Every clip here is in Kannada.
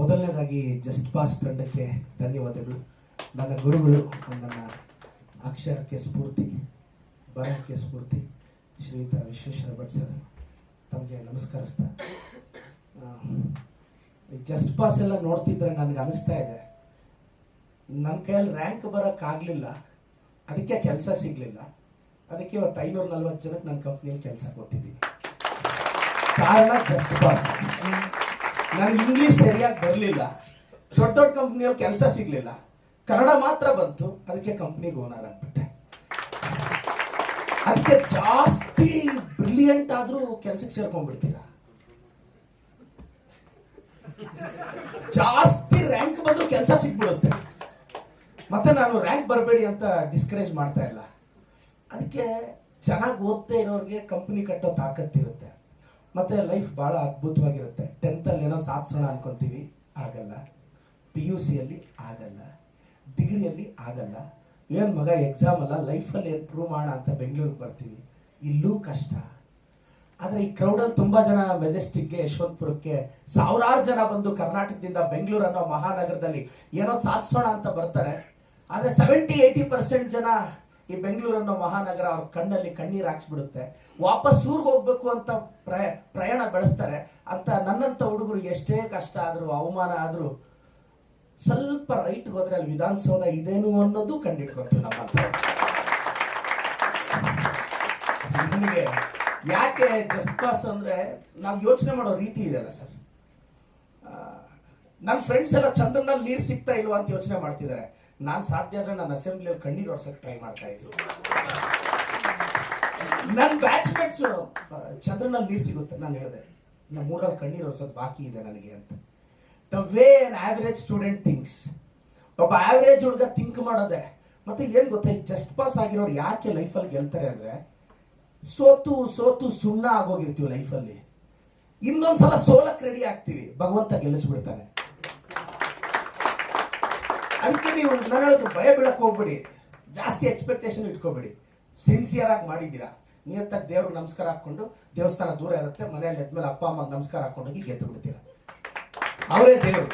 ಮೊದಲನೇದಾಗಿ ಜಸ್ಟ್ ಪಾಸ್ ತಂಡಕ್ಕೆ ಧನ್ಯವಾದಗಳು. ನನ್ನ ಗುರುಗಳು, ನನ್ನ ಅಕ್ಷರಕ್ಕೆ ಸ್ಫೂರ್ತಿ, ಬರಹಕ್ಕೆ ಸ್ಫೂರ್ತಿ. ಶ್ರೀಯುತ ವಿಶ್ವೇಶ್ವರ ಭಟ್ ಸರ್, ತಮಗೆ ನಮಸ್ಕರಿಸ್ತಾ. ಜಸ್ಟ್ ಪಾಸ್ ಎಲ್ಲ ನೋಡ್ತಿದ್ರೆ ನನಗೆ ಅನಿಸ್ತಾ ಇದೆ. ನನ್ನ ಕೈಯಲ್ಲಿ ರ್ಯಾಂಕ್ ಬರೋಕ್ಕಾಗಲಿಲ್ಲ ಅದಕ್ಕೆ ಕೆಲಸ ಸಿಗಲಿಲ್ಲ. ಅದಕ್ಕೆ ಇವತ್ತು ಐನೂರ ನಲ್ವತ್ತು ಜನಕ್ಕೆ ನನ್ನ ಕಂಪ್ನಿಯಲ್ಲಿ ಕೆಲಸ ಕೊಟ್ಟಿದ್ದೀನಿ. ಕಾರಣ ಜಸ್ಟ್ ಪಾಸ್. ನನಗೆ ಇಂಗ್ಲಿಷ್ ಸರಿಯಾಗಿ ಬರಲಿಲ್ಲ. ದೊಡ್ಡ ದೊಡ್ಡ ಕಂಪ್ನಿಯಲ್ಲಿ ಕೆಲಸ ಸಿಗಲಿಲ್ಲ. ಕನ್ನಡ ಮಾತ್ರ ಬಂತು. ಅದಕ್ಕೆ ಕಂಪ್ನಿಗೆ ಓನರ್ ಅಂದ್ಬಿಟ್ಟೆ ಅದಕ್ಕೆ ಜಾಸ್ತಿ ಬ್ರಿಲಿಯಂಟ್ ಆದ್ರೂ ಕೆಲ್ಸಕ್ಕೆ ಸೇರ್ಕೊಂಡ್ಬಿಡ್ತೀರಾ? ಜಾಸ್ತಿ ರ್ಯಾಂಕ್ ಬಂದ್ರು ಕೆಲಸ ಸಿಗ್ಬಿಡುತ್ತೆ. ಮತ್ತೆ ನಾನು ರ್ಯಾಂಕ್ ಬರಬೇಡಿ ಅಂತ ಡಿಸ್ಕರೇಜ್ ಮಾಡ್ತಾ ಇಲ್ಲ. ಅದಕ್ಕೆ ಚೆನ್ನಾಗಿ ಓದ್ತಾ ಇರೋರಿಗೆ ಕಂಪ್ನಿ ಕಟ್ಟೋ ತಾಕತ್ತಿರುತ್ತೆ. ಮತ್ತೆ ಲೈಫ್ ಬಹಳ ಅದ್ಭುತವಾಗಿರುತ್ತೆ. ಟೆಂತಲ್ಲಿ ಏನೋ ಸಾಧಿಸೋಣ ಅನ್ಕೊಂತೀವಿ, ಆಗಲ್ಲ. ಪಿ ಯು ಸಿಯಲ್ಲಿ ಆಗಲ್ಲ. ಡಿಗ್ರಿಯಲ್ಲಿ ಆಗಲ್ಲ. ಏನ್ ಮಗ ಎಕ್ಸಾಮ್ ಅಲ್ಲ ಲೈಫಲ್ಲಿ ಏನು ಪ್ರೂವ್ ಮಾಡೋಣ ಅಂತ ಬೆಂಗಳೂರಿಗೆ ಬರ್ತೀವಿ ಇಲ್ಲೂ ಕಷ್ಟ. ಆದ್ರೆ ಈ ಕ್ರೌಡಲ್ಲಿ ತುಂಬಾ ಜನ ಮೆಜೆಸ್ಟಿಕ್ಗೆ ಯಶವಂತಪುರಕ್ಕೆ ಸಾವಿರಾರು ಜನ ಬಂದು ಕರ್ನಾಟಕದಿಂದ ಬೆಂಗಳೂರು ಅನ್ನೋ ಮಹಾನಗರದಲ್ಲಿ ಏನೋ ಸಾಧಿಸೋಣ ಅಂತ ಬರ್ತಾರೆ. ಆದ್ರೆ ಸೆವೆಂಟಿ ಏಯ್ಟಿ ಪರ್ಸೆಂಟ್ ಜನ ಈ ಬೆಂಗಳೂರು ಅನ್ನೋ ಮಹಾನಗರ ಅವ್ರ ಕಣ್ಣಲ್ಲಿ ಕಣ್ಣೀರ್ ಹಾಕ್ಸ್ಬಿಡುತ್ತೆ. ವಾಪಸ್ ಊರಿಗೆ ಹೋಗ್ಬೇಕು ಅಂತ ಪ್ರಯ, ಪ್ರಯಾಣ ಬೆಳೆಸ್ತಾರೆ. ಅಂತ ನನ್ನಂತ ಹುಡುಗರು ಎಷ್ಟೇ ಕಷ್ಟ ಆದ್ರೂ, ಅವಮಾನ ಆದ್ರೂ, ಸ್ವಲ್ಪ ರೈಟ್ಗೆ ಹೋದ್ರೆ ಅಲ್ಲಿ ವಿಧಾನಸೌಧ ಇದೇನು ಅನ್ನೋದು ಕಂಡಿಡ್ಕೊತೀವಿ ನಮ್ಮ. ನಿಮಗೆ ಯಾಕೆ ಜಸ್ಟ್ ಅಂದ್ರೆ ನಾವು ಯೋಚನೆ ಮಾಡೋ ರೀತಿ ಇದೆಯಲ್ಲ ಸರ್. ನನ್ನ ಫ್ರೆಂಡ್ಸ್ ಎಲ್ಲ ಚಂದ್ರನಲ್ಲಿ ನೀರು ಸಿಗ್ತಾ ಇಲ್ವಾ ಅಂತ ಯೋಚನೆ ಮಾಡ್ತಿದ್ದಾರೆ. ನಾನು ಸಾಧ್ಯ ಆದ್ರೆ ನನ್ನ ಅಸೆಂಬ್ಲಿಯಲ್ಲಿ ಕಣ್ಣೀರು ಹೊರಸಕ್ಕೆ ಟ್ರೈ ಮಾಡ್ತಾ ಇದ್ರು. ನನ್ನ ಬ್ಯಾಚ್ಮೇಟ್ಸ್ ಚಂದ್ರನಲ್ಲಿ ನೀರು ಸಿಗುತ್ತೆ, ನಾನು ಹೇಳಿದೆ, ನಮ್ಮ ಊರಲ್ಲಿ ಕಣ್ಣೀರು ಒರ್ಸೋದು ಬಾಕಿ ಇದೆ ನನಗೆ ಅಂತ. The way an average student thinks ಒಬ್ಬ ಆವರೇಜ್ ಹುಡುಗ ಥಿಂಕ್ ಮಾಡೋದೆ. ಮತ್ತೆ ಏನ್ ಗೊತ್ತಾ ಜಸ್ಟ್ ಪಾಸ್ ಆಗಿರೋರು ಯಾಕೆ ಲೈಫಲ್ಲಿ ಗೆಲ್ತಾರೆ ಅಂದ್ರೆ, ಸೋತು ಸೋತು ಸುಣ್ಣ ಆಗೋಗಿರ್ತೀವಿ ಲೈಫಲ್ಲಿ ಇನ್ನೊಂದ್ಸಲ ಸೋಲಕ್ಕೆ ರೆಡಿ ಆಗ್ತೀವಿ. ಭಗವಂತ ಗೆಲ್ಲಿಸ್ಬಿಡ್ತಾನೆ. ಅದಕ್ಕೆ ನೀವು ನಾನು ಹೇಳೋದು ಭಯ ಬೀಳಕ್ ಹೋಗ್ಬೇಡಿ. ಜಾಸ್ತಿ ಎಕ್ಸ್ಪೆಕ್ಟೇಷನ್ ಇಟ್ಕೋಬೇಡಿ. ಸಿನ್ಸಿಯರ್ ಆಗಿ ಮಾಡಿದ್ದೀರಾ? ನಿಯತ್ತಾಗಿ ದೇವ್ರಿಗೆ ನಮಸ್ಕಾರ ಹಾಕೊಂಡು ದೇವಸ್ಥಾನ ದೂರ ಇರುತ್ತೆ, ಮನೆಯಲ್ಲಿ ಎದ್ಮೇಲೆ ಅಪ್ಪ ಅಮ್ಮಗೆ ನಮಸ್ಕಾರ ಹಾಕೊಂಡೋಗಿ ಗೆದ್ದು ಬಿಡ್ತೀರಾ? ಅವರೇ ದೇವರು.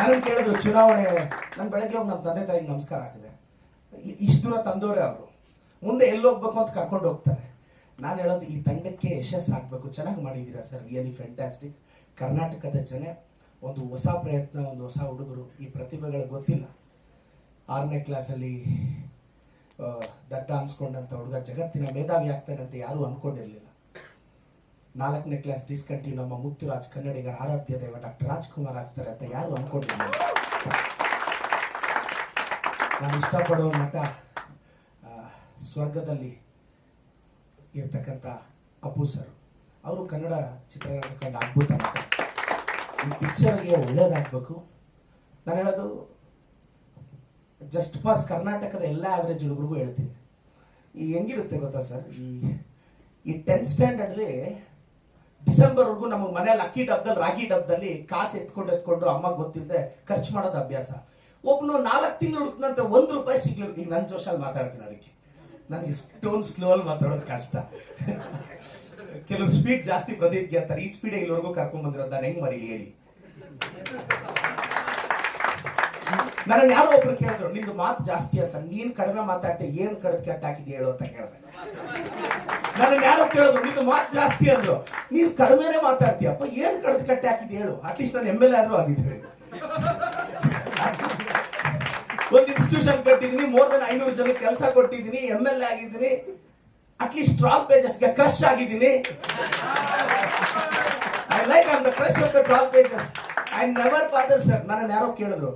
ನನಗೆ ಕೇಳಿದ್ರು, ಚುನಾವಣೆ, ನಾನು ಬೆಳಗ್ಗೆ ಹೋಗಿ ನಮ್ಮ ತಂದೆ ತಾಯಿಗೆ ನಮಸ್ಕಾರ ಹಾಕಿದೆ. ಇಷ್ಟು ದೂರ ತಂದವರೇ ಅವರು. ಮುಂದೆ ಎಲ್ಲಿ ಹೋಗ್ಬೇಕು ಅಂತ ಕರ್ಕೊಂಡು ಹೋಗ್ತಾರೆ. ನಾನು ಹೇಳೋದು, ಈ ತಂಡಕ್ಕೆ ಯಶಸ್ಸು ಆಗಬೇಕು. ಚೆನ್ನಾಗಿ ಮಾಡಿದ್ದೀರಾ ಸರ್? ರಿಯಲಿ ಫ್ಯಾಂಟಾಸ್ಟಿಕ್ ಕರ್ನಾಟಕದ ಜನ ಒಂದು ಹೊಸ ಪ್ರಯತ್ನ, ಒಂದು ಹೊಸ ಹುಡುಗರು ಈ ಪ್ರತಿಭೆಗಳು ಗೊತ್ತಿಲ್ಲ. ಆರನೇ ಕ್ಲಾಸಲ್ಲಿ ದತ್ತ ದಡ್ಡ ಅನ್ಸ್ಕೊಂಡಂತ ಹುಡುಗ ಜಗತ್ತಿನ ಮೇಧಾವಿ ಆಗ್ತಾನೆ ಅಂತ ಯಾರೂ ಅನ್ಕೊಂಡಿರ್ಲಿಲ್ಲ. ನಾಲ್ಕನೇ ಕ್ಲಾಸ್ ಡಿಸ್ಕಂಟಿನ್ಯೂ ನಮ್ಮ ಮುತ್ತುರಾಜ್ ಕನ್ನಡಿಗರ ಆರಾಧ್ಯ ದೇವ ಡಾಕ್ಟರ್ ರಾಜ್ಕುಮಾರ್ ಆಗ್ತಾರೆ ಅಂತ ಯಾರು ಅನ್ಕೊಂಡಿರ್ಲಿಲ್ಲ. ನಾನು ಇಷ್ಟಪಡೋ ಮಠ ಸ್ವರ್ಗದಲ್ಲಿ ಇರ್ತಕ್ಕಂಥ ಅಪ್ಪು ಸರ್. ಅವರು ಕನ್ನಡ ಚಿತ್ರರಂಗ ಕಂಡ ಅದ್ಭುತ. ಈ ಪಿಕ್ಚರ್ಗೆ ಒಳ್ಳೇದಾಗಬೇಕು. ನಾನು ಹೇಳೋದು, ಜಸ್ಟ್ ಪಾಸ್ ಕರ್ನಾಟಕದ ಎಲ್ಲ ಆವ್ರೇಜ್ ಹುಡುಗರಿಗೂ ಹೇಳ್ತೀನಿ. ಈ ಹೆಂಗಿರುತ್ತೆ ಗೊತ್ತಾ ಸರ್? ಈ ಈ ಟೆಂತ್ ಸ್ಟ್ಯಾಂಡರ್ಡ್ಲಿ ಡಿಸೆಂಬರ್ವರೆಗೂ ನಮಗೆ ಮನೇಲಿ ಅಕ್ಕಿ ಡಬ್ದಲ್ಲಿ ರಾಗಿ ಡಬ್ದಲ್ಲಿ ಕಾಸು ಎತ್ಕೊಂಡು ಎತ್ಕೊಂಡು ಅಮ್ಮ ಗೊತ್ತಿಲ್ಲದೆ ಖರ್ಚು ಮಾಡೋದು ಅಭ್ಯಾಸ. ಒಬ್ಬನು ನಾಲ್ಕು ತಿಂಗಳು ಹುಡುಕ್ನಂತ ಒಂದು ರೂಪಾಯಿ ಸಿಗ್ಲಿಲ್ಲ ಈಗ ನನ್ನ ಜೋಶಲ್ಲಿ ಮಾತಾಡ್ತೀನಿ ಅದಕ್ಕೆ. ನನಗೆ ಸ್ಟೋನ್ ಸ್ಲೋ ಅಲ್ಲಿ ಮಾತಾಡೋದು ಕಷ್ಟ. ಕೆಲವು ಸ್ಪೀಡ್ ಜಾಸ್ತಿ ಪ್ರದೀಪ್ ಅಂತಾರೆ ಈ ಸ್ಪೀಡ್ ಇಲ್ಲಿವರೆಗೂ ಕರ್ಕೊಂಡ್ ಬಂದಿರೋದು ನಾನು ಹೆಂಗ್ ಮರಿ ಹೇಳಿ? ನನ್ನ ಯಾರೋ ಒಬ್ರು ಕೇಳಿದ್ರು, ನಿಂದು ಮಾತು ಜಾಸ್ತಿ ಅಂತ, ನೀನ್ ಕಡಿಮೆ ಮಾತಾಡ್ತೆ, ಏನ್ ಕಡದ್ ಕೆಟ್ಟ ಹಾಕಿದ್ಯ ಹೇಳು ಅಂತ ಕೇಳಿದೆ. ನನ್ನ ಯಾರೋ ಕೇಳಿದ್ರು, ನಿಂದು ಮಾತು ಜಾಸ್ತಿ ಅಂದ್ರು, ನೀನ್ ಕಡಿಮೆನೆ ಮಾತಾಡ್ತೀಯಪ್ಪ, ಏನ್ ಕಡದ್ ಕಟ್ಟೆ ಹಾಕಿದ್ಯ ಹೇಳು ಅಟ್ಲೀಸ್ಟ್ ನಾನು ಎಂ ಎಲ್ ಎ ಆದ್ರೂ ಆಗಿದ್ರೆ ಒಂದು ಇನ್ಸ್ಟಿಟ್ಯೂಷನ್ ಕಟ್ಟಿದೀನಿ ಮೋರ್ ದನ್ ಐನೂರು ಜನ ಕೆಲಸ ಕೊಟ್ಟಿದೀನಿ ಎಂ ಎಲ್ ಎ ಆಗಿದ್ದೀನಿ ಅಟ್ಲೀಸ್ಟ್ ಟ್ರಾಲ್ ಪೇಜಸ್ಗೆ ಕ್ರಶ್ ಆಗಿದ್ದೀನಿ. I like am the crush of the troll pages I never father sir ನನ್ನ ಯಾರೋ ಕೇಳಿದ್ರು.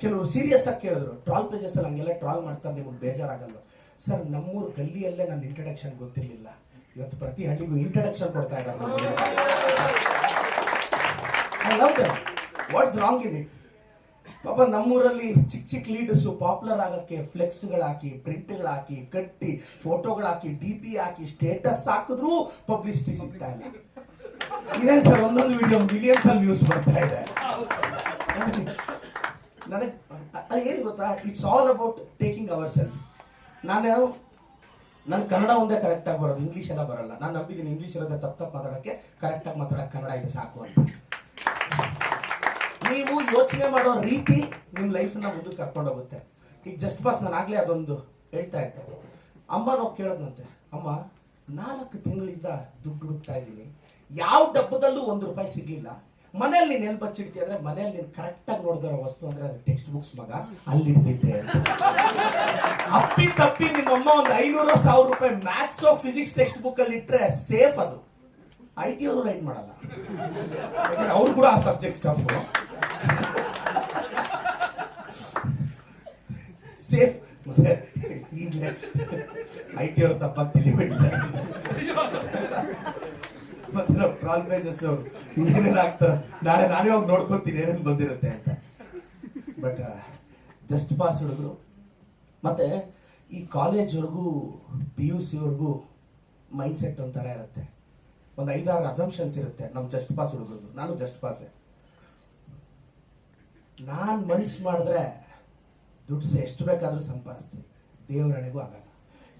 ಕೆಲವರು ಸೀರಿಯಸ್ ಆಗಿ ಕೇಳಿದ್ರು. ಟ್ರಾಲ್ ಪೇಜಸ್ ಅಲ್ಲಿ ಹಂಗೆಲ್ಲ ಟ್ರಾಲ್ ಮಾಡ್ತಾರೆ, ನಿಮಗೆ ಬೇಜಾರಾಗಲ್ಲ ಸರ್ ನಮ್ಮೂರು ಗಲ್ಲಿಯಲ್ಲೇ ನನ್ನ ಇಂಟ್ರಡಕ್ಷನ್ ಗೊತ್ತಿರಲಿಲ್ಲ. ಇವತ್ತು ಪ್ರತಿ ಹಳ್ಳಿಗೂ ಇಂಟ್ರಡಕ್ಷನ್ ಕೊಡ್ತಾ ಇದ್ದಾರೆ I love them what's wrong in it ಪಾಪ ನಮ್ಮೂರಲ್ಲಿ ಚಿಕ್ಕ ಚಿಕ್ಕ ಲೀಡರ್ಸ್ ಪಾಪ್ಯುಲರ್ ಆಗಕ್ಕೆ ಫ್ಲೆಕ್ಸ್ಗಳಾಕಿ ಹಾಕಿ ಪ್ರಿಂಟ್ ಹಾಕಿ ಕಟ್ಟಿ ಫೋಟೋಗಳಾಕಿ ಡಿ ಪಿ ಹಾಕಿ ಸ್ಟೇಟಸ್ ಹಾಕಿದ್ರು ಪಬ್ಲಿಸಿಟಿ ಸಿಗ್ತಾ ಇಲ್ಲ. ಇದೇನ್ ಸರ್, ಒಂದೊಂದು ವಿಡಿಯೋ ಮಿಲಿಯನ್ಸ್ ಅಲ್ಲಿ ವ್ಯೂಸ್ ಬರ್ತಾ ಇದೆ. ನನಗೆ ಏನು ಗೊತ್ತಾ? It's all about taking our self ನಾನು ನನ್ನ ಕನ್ನಡ ಒಂದೇ ಕರೆಕ್ಟಾಗಿ ಬರೋದು ಇಂಗ್ಲೀಷ್ ಎಲ್ಲ ಬರಲ್ಲ. ನಾನು ನಂಬಿದ್ದೀನಿ ಇಂಗ್ಲೀಷ್ ಇರೋದೇ ತಪ್ಪು ತಪ್ಪು ಮಾತಾಡೋಕ್ಕೆ ಕರೆಕ್ಟಾಗಿ ಮಾತಾಡೋಕ್ಕೆ ಕನ್ನಡ ಇದೆ ಸಾಕು ಅಂತ. ನೀವು ಯೋಚನೆ ಮಾಡೋ ರೀತಿ ನಿಮ್ಮ ಲೈಫನ್ನ ಮುಂದೆ ಕರ್ಕೊಂಡು ಹೋಗುತ್ತೆ. ಈಗ ಜಸ್ಟ್ ಪಾಸ್ ನಾನು ಆಗಲೇ ಅದೊಂದು ಹೇಳ್ತಾ ಇದ್ದೆ. ಅಮ್ಮ ನಾವು ಕೇಳೋದಂತೆ ಅಮ್ಮ, ನಾಲ್ಕು ತಿಂಗಳಿಂದ ದುಡ್ಡು ಹುಡುಕ್ತಾ ಇದ್ದೀನಿ. ಯಾವ ಡಬ್ಬದಲ್ಲೂ ಒಂದು ರೂಪಾಯಿ ಸಿಗ್ಲಿಲ್ಲ. ಮನೇಲಿ ನೀನ್ ಎಲ್ಲಿ ಬಚ್ಚಿಡ್ತೀಯ ಅಂದ್ರೆ ಮನೇಲಿ ನೀನು ಕರೆಕ್ಟಾಗಿ ನೋಡಿದಿರೋ ವಸ್ತು ಅಂದ್ರೆ ಅದು ಟೆಕ್ಸ್ಟ್ ಬುಕ್ಸ್ ಮಗ, ಅಲ್ಲಿ ಇಡ್ತಿದ್ದೆ ಅಪ್ಪಿ ತಪ್ಪಿ ನಿಮ್ಮಮ್ಮ ಒಂದು ಐನೂರ ಸಾವಿರ ರೂಪಾಯಿ ಮ್ಯಾಥ್ಸ್ ಫಿಸಿಕ್ಸ್ ಟೆಕ್ಸ್ಟ್ ಬುಕ್ ಅಲ್ಲಿ ಇಟ್ರೆ ಸೇಫ್ ಅದು. ಐ ಟಿ ಅವರು ರೈಟ್ ಮಾಡಲ್ಲ. ಯಾಕಂದ್ರೆ ಅವ್ರು ಕೂಡ ಆ ಸಬ್ಜೆಕ್ಟ್ ಸ್ಟಾಫ್ ಸೇಫ್ ಮತ್ತೆ ಈಗಲೇ ಐ ಟಿ ಅವ್ರ ತಪ್ಪಾಗಿ ತಿಳಿಬೇಡಿ ಸರ್. ಮತ್ತೆ ನಾವು ಟ್ರಾಲ್ ಪೇಜಸ್ ಏನೇನು ನಾಳೆ ನಾನೇ ಹೋಗಿ ನೋಡ್ಕೊತೀನಿ ಏನೇನು ಬಂದಿರುತ್ತೆ ಅಂತ. ಬಟ್ ಜಸ್ಟ್ ಪಾಸ್ ಹುಡುಗರು. ಮತ್ತೆ ಈ ಕಾಲೇಜ್ವರೆಗೂ ಪಿ ಯು ಸಿವರೆಗೂ ಮೈಂಡ್ ಸೆಟ್ ಒಂಥರ ಇರುತ್ತೆ. ಒಂದು ಐದಾರು ಅಸಂಪ್ಷನ್ಸ್ ಇರುತ್ತೆ. ನಮ್ಮ ಜಸ್ಟ್ ಪಾಸ್ ಹುಡುಗರದು. ನಾನು ಜಸ್ಟ್ ಪಾಸೆ ನಾನು ಮನ್ಸು ಮಾಡಿದ್ರೆ ದುಡ್ಡು ಎಷ್ಟು ಬೇಕಾದರೂ ಸಂಪಾದಿಸ್ತೀನಿ. ದೇವರಣೆಗೂ ಆಗಲ್ಲ.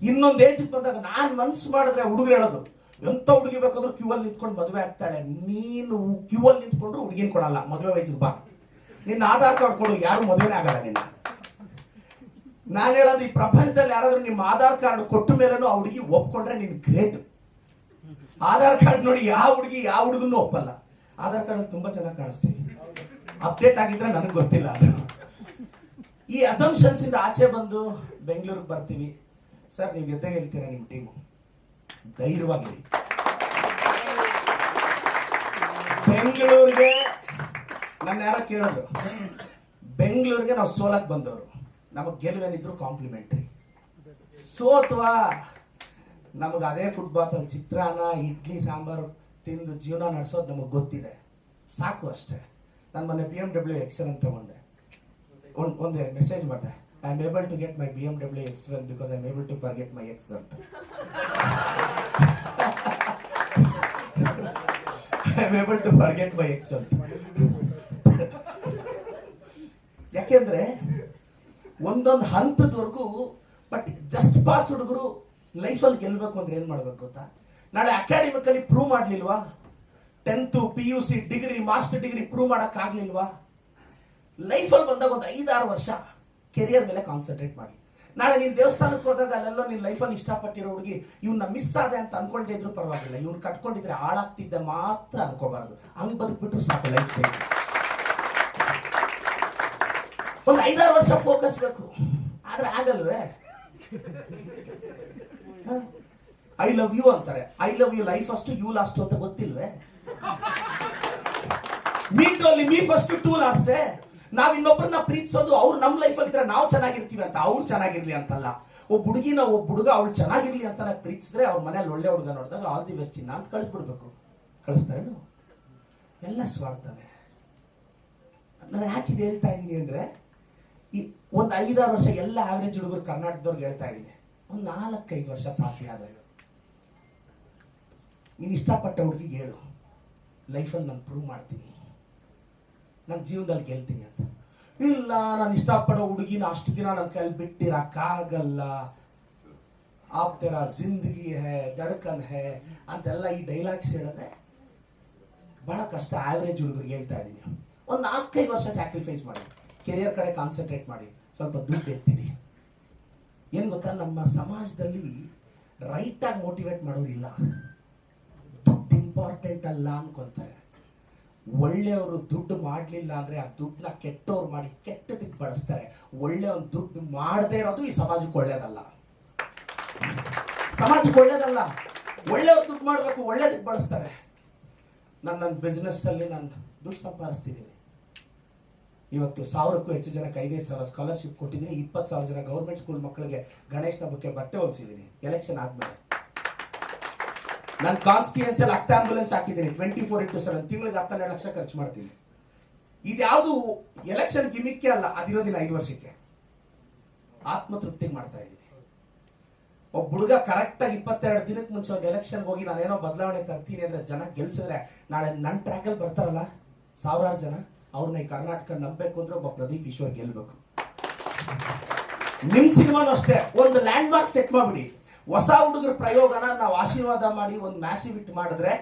ಇನ್ನೊಂದು ಏಜಿಗೆ ಬಂದಾಗ ನಾನು ಮನ್ಸು ಮಾಡಿದ್ರೆ ಹುಡುಗರು ಹೇಳೋದು, ಎಂತ ಹುಡುಗಿ ಬೇಕಾದ್ರೂ ಕ್ಯೂ ಅಲ್ಲಿ ನಿಂತ್ಕೊಂಡು ಮದುವೆ ಆಗ್ತಾಳೆ. ನೀನು ಕ್ಯೂ ಅಲ್ಲಿ ನಿಂತ್ಕೊಂಡ್ರು ಹುಡುಗಿನ ಕೊಡಲ್ಲ. ಮದುವೆ ವಯಸ್ಸಿಗೆ ಬಾ. ನಿನ್ನ ಆಧಾರ್ ಕಾರ್ಡ್ ಕೊಡು. ಯಾರು ಮದುವೆನೇ ಆಗಲ್ಲ ನಿನ್ನ. ನಾನು ಹೇಳೋದು ಈ ಪ್ರಪಂಚದಲ್ಲಿ ಯಾರಾದ್ರೂ ನಿಮ್ಮ ಆಧಾರ್ ಕಾರ್ಡ್ ಕೊಟ್ಟ ಮೇಲೂ ಆ ಹುಡುಗಿ ಒಪ್ಕೊಂಡ್ರೆ ನಿನ್ನ ಗ್ರೇಟ್ ಆಧಾರ್ ಕಾರ್ಡ್ ನೋಡಿ ಯಾವ ಹುಡುಗಿ ಯಾವ ಹುಡುಗನ್ನು ಒಪ್ಪಲ್ಲ. ಆಧಾರ್ ಕಾರ್ಡ್ ತುಂಬಾ ಚೆನ್ನಾಗಿ ಕಾಣಿಸ್ತೀವಿ ಅಪ್ಡೇಟ್ ಆಗಿದ್ರೆ ನನಗೆ ಗೊತ್ತಿಲ್ಲ ಅದು. ಈ ಅಸಂಪ್ಷನ್ಸ್ ಇಂದ ಆಚೆ ಬಂದು ಬೆಂಗಳೂರಿಗೆ ಬರ್ತೀವಿ. ಸರ್, ನೀವು ಜೊತೆಗೆ ಹೇಳ್ತೀರಾ ನಿಮ್ಮ ಟೀಮು ಧೈರ್ಯವಾಗಿರಿ. ಬೆಂಗಳೂರಿಗೆ ನನ್ನ ಯಾರೋ ಕೇಳಿದ್ರು ಬೆಂಗಳೂರಿಗೆ ನಾವು ಸೋಲಕ್ ಬಂದವರು. ನಮಗೆ ಗೆಲುವೇನಿದ್ರು ಕಾಂಪ್ಲಿಮೆಂಟ್ರಿ ಸೋತ್ವಾ? ನಮಗೆ ಅದೇ ಫುಟ್ಬಾಲ್ ಅಲ್ಲಿ ಚಿತ್ರಾನ್ನ, ಇಡ್ಲಿ, ಸಾಂಬಾರು ತಿಂದು ಜೀವನ ನಡೆಸೋದು ನಮಗೆ ಗೊತ್ತಿದೆ. ಸಾಕು ಅಷ್ಟೇ. ನಾನು ಮೊನ್ನೆ ಬಿ ಎಂ ಡಬ್ಲ್ಯೂ ಅಂತ ತಗೊಂಡೆ. ಒಂದು ಒಂದು ಮೆಸೇಜ್ ಮಾಡಿದೆ. I am able to get my B M W excel because I able to forget my ex ಅಂತ. I able to forget my ex ಅಂತ. ಯಾಕೆಂದ್ರೆ ಒಂದೊಂದು ಹಂತದವರೆಗೂ ಬಟ್ ಜಸ್ಟ್ ಪಾಸ್ ಹುಡುಗರು ಲೈಫಲ್ಲಿ ಗೆಲ್ಬೇಕು ಅಂದ್ರೆ ಏನು ಮಾಡ್ಬೇಕು ಗೊತ್ತಾ? ನಾಳೆ academically prove ಮಾಡ್ಲಿಲ್ವಾ? Tenth P U C degree master degree prove ಮಾಡಕ್ ಆಗ್ಲಿಲ್ವಾ? ಲೈಫಲ್ಲಿ ಬಂದಾಗ ಒಂದು ಐದಾರು ವರ್ಷ ಕೆರಿಯರ್ ಮೇಲೆ ಕಾನ್ಸಂಟ್ರೇಟ್ ಮಾಡಿ. ನಾಳೆ ನೀನು ದೇವಸ್ಥಾನಕ್ಕೆ ಹೋದಾಗ ಅಲ್ಲೆಲ್ಲೋ ನಿನ್ನ ಲೈಫಲ್ಲಿ ಇಷ್ಟಪಟ್ಟಿರೋ ಹುಡುಗಿ ಇವ್ನ ಮಿಸ್ ಆದೆ ಅಂತ ಅನ್ಕೊಳ್ದೇ ಇದ್ರು ಪರವಾಗಿಲ್ಲ. ಇವ್ನ ಕಟ್ಕೊಂಡಿದ್ರೆ ಹಾಳಾಗ್ತಿದ್ದ ಮಾತ್ರ ಅನ್ಕೋಬಾರದು. ಹಂಗ್ ಬದುಕ್ಬಿಟ್ರು ಸಾಕು ಲೈಫ್ ಸೇವ್ ಒಂದು ಐದಾರು ವರ್ಷ ಫೋಕಸ್ ಬೇಕು. ಆದ್ರೆ ಆಗಲ್ವೇ? ಐ ಲವ್ ಯು ಅಂತಾರೆ. ಐ ಲವ್ ಯು ಲೈಫ್ ಅಷ್ಟು ಯು ಲಾಸ್ಟ್ ಅಂತ ಗೊತ್ತಿಲ್ವೇ? ಮೀಟ್ ಅಲ್ಲಿ ಮೀ ಫಸ್ಟ್ ಟೂ ಲಾಸ್ಟೇ ನಾವ್ ಇನ್ನೊಬ್ಬರನ್ನ ಪ್ರೀತಿಸೋದು ಅವ್ರು ನಮ್ ಲೈಫ್ ಅಲ್ಲಿ ನಾವು ಚೆನ್ನಾಗಿರ್ತೀವಿ ಅಂತ, ಅವ್ರು ಚೆನ್ನಾಗಿರ್ಲಿ ಅಂತಲ್ಲ. ಒಬ್ಬ ಹುಡುಗಿನ ಒಬ್ಬ ಹುಡುಗ ಅವ್ಳು ಚೆನ್ನಾಗಿರ್ಲಿ ಅಂತ ಪ್ರೀತಿಸಿದ್ರೆ ಅವ್ರ ಮನೇಲಿ ಒಳ್ಳೆ ಹುಡುಗ ನೋಡಿದಾಗ ಆಲ್ ದಿ ಬೆಸ್ಟ್ ಚಿನ್ನ ಅಂತ ಕಳಿಸ್ಬಿಡ್ಬೇಕು. ಕಳಿಸ್ತಾರೇನು ಎಲ್ಲ ಸ್ವಾರ್ಥನೆ ನಾನು ಯಾಕೆ ಹೇಳ್ತಾ ಇದ್ದೀನಿ ಅಂದ್ರೆ, ಈ ಒಂದು ಐದಾರು ವರ್ಷ ಎಲ್ಲ ಆವ್ರೇಜ್ ಹುಡುಗರು ಕರ್ನಾಟಕದವ್ರಿಗೆ ಹೇಳ್ತಾ ಇದ್ದೀನಿ. ಒಂದು ನಾಲ್ಕೈದು ವರ್ಷ ಸಾಧ್ಯ ಆದ ನೀನು ಇಷ್ಟಪಟ್ಟ ಹುಡುಗಿಗೆ ಹೇಳು. ಲೈಫಲ್ಲಿ ನಾನು ಪ್ರೂವ್ ಮಾಡ್ತೀನಿ. ನನ್ನ ಜೀವನದಲ್ಲಿ ಗೆಲ್ತೀನಿ ಅಂತ. ಇಲ್ಲ, ನಾನು ಇಷ್ಟಪಡೋ ಹುಡುಗಿನ ಅಷ್ಟು ದಿನ ನನ್ನ ಕೈಲಿ ಬಿಟ್ಟಿರಕ್ಕಾಗಲ್ಲ. ಆಪ್ತರ ಜಿಂದಗಿ ಹೇ, ದಡ್ಕನ್ ಹೇ ಅಂತೆಲ್ಲ ಈ ಡೈಲಾಗ್ಸ್ ಹೇಳಿದ್ರೆ ಬಹಳ ಕಷ್ಟ. ಆವರೇಜ್ ಹುಡುಗರಿಗೆ ಹೇಳ್ತಾ ಇದ್ದೀನಿ. ಒಂದು ನಾಲ್ಕೈದು ವರ್ಷ ಸ್ಯಾಕ್ರಿಫೈಸ್ ಮಾಡಿ. ಕೆರಿಯರ್ ಕಡೆ ಕಾನ್ಸಂಟ್ರೇಟ್ ಮಾಡಿ. ಸ್ವಲ್ಪ ದುಡ್ಡು ಎತ್ತಿಡಿ. ಏನ್ ಗೊತ್ತಾ? ನಮ್ಮ ಸಮಾಜದಲ್ಲಿ ರೈಟ್ ಆಗಿ ಮೋಟಿವೇಟ್ ಮಾಡೋರಿಲ್ಲ. ದುಡ್ಡು ಇಂಪಾರ್ಟೆಂಟ್ ಅಲ್ಲ ಅನ್ಕೊಂತಾರೆ. ಒಳ್ಳೆಯವರು ದುಡ್ಡು ಮಾಡಲಿಲ್ಲ ಅಂದ್ರೆ ಆ ದುಡ್ಡನ್ನ ಕೆಟ್ಟವ್ರು ಮಾಡಿ ಕೆಟ್ಟದಕ್ಕೆ ಬಳಸ್ತಾರೆ. ಒಳ್ಳೆಯವನ್ ದುಡ್ಡು ಮಾಡದೇ ಇರೋದು ಈ ಸಮಾಜಕ್ಕೆ ಒಳ್ಳೇದಲ್ಲ. ಸಮಾಜಕ್ಕೆ ಒಳ್ಳೇದಲ್ಲ. ಒಳ್ಳೆಯವ್ರು ದುಡ್ಡು ಮಾಡಬೇಕು ಒಳ್ಳೇದಕ್ಕೆ ಬಳಸ್ತಾರೆ. ನಾನು ನನ್ನ ಬಿಸ್ನೆಸ್ಸಲ್ಲಿ ನಾನು ದುಡ್ಡು ಸಂಪಾದಿಸ್ತಿದ್ದೀನಿ. ಇವತ್ತು ಸಾವಿರಕ್ಕೂ ಹೆಚ್ಚು ಜನಕ್ಕೆ ಐದೈದು ಸಾವಿರ ಸ್ಕಾಲರ್ಶಿಪ್ ಕೊಟ್ಟಿದ್ದೀನಿ. ಇಪ್ಪತ್ತು ಸಾವಿರ ಜನ ಗೌರ್ಮೆಂಟ್ ಸ್ಕೂಲ್ ಮಕ್ಕಳಿಗೆ ಗಣೇಶನ ಬಗ್ಗೆ ಬಟ್ಟೆ ಹೊಲಿಸಿದ್ದೀನಿ. ಎಲೆಕ್ಷನ್ ಆದ್ಮೇಲೆ. ನಾನು ಕಾನ್ಸ್ಟಿಟ್ಯೂನ್ಸಿ ಅಲ್ಲಿ ಹತ್ತು ಆಂಬುಲೆನ್ಸ್ ಹಾಕಿದ್ದೀನಿ. ಟ್ವೆಂಟಿ ಫೋರ್ ಇಂಟು ಸೆವೆನ್ ತಿಂಗಳಿಗೆ ಹತ್ತೆರಡು ಲಕ್ಷ ಖರ್ಚು ಮಾಡ್ತೀನಿ. ಇದ್ಯಾವುದು ಎಲೆಕ್ಷನ್ ಗಿಮಿಕ್ಕೆ ಅಲ್ಲ, ಅದಿರೋದಿಲ್ಲ ಐದು ವರ್ಷಕ್ಕೆ. ಆತ್ಮತೃಪ್ತಿ ಮಾಡ್ತಾ ಇದ್ದೀನಿ. ಒಬ್ಬ ಹುಡುಗ ಕರೆಕ್ಟ್ ಆಗಿ ಇಪ್ಪತ್ತೆರಡು ದಿನಕ್ಕೆ ಮುಂಚೆ ಒಂದು ಎಲೆಕ್ಷನ್ ಹೋಗಿ ನಾನೇನೋ ಬದಲಾವಣೆ ತರ್ತೀನಿ ಅಂದ್ರೆ ಜನ ಗೆಲ್ಸಿದ್ರೆ ನಾಳೆ ನನ್ನ ಟ್ರ್ಯಾಕಲ್ಲಿ ಬರ್ತಾರಲ್ಲ, ಸಾವಿರಾರು ಜನ. ಅವ್ರನ್ನ ಈ ಕರ್ನಾಟಕ ನಂಬಬೇಕು ಅಂದ್ರೆ ಒಬ್ಬ ಪ್ರದೀಪ್ ಈಶ್ವರ್ ಗೆಲ್ಬೇಕು. ನಿಮ್ ಸಿನಿಮಾನು ಅಷ್ಟೇ, ಒಂದು ಲ್ಯಾಂಡ್ ಮಾರ್ಕ್ ಸೆಟ್ ಮಾಡ್ಬಿಡಿ. ಹೊಸ ಹುಡುಗರ ಪ್ರಯೋಗನ ನಾವು ಆಶೀರ್ವಾದ ಮಾಡಿ ಒಂದು ಮ್ಯಾಸಿವ್ ಇಟ್ ಮಾಡಿದ್ರೆ,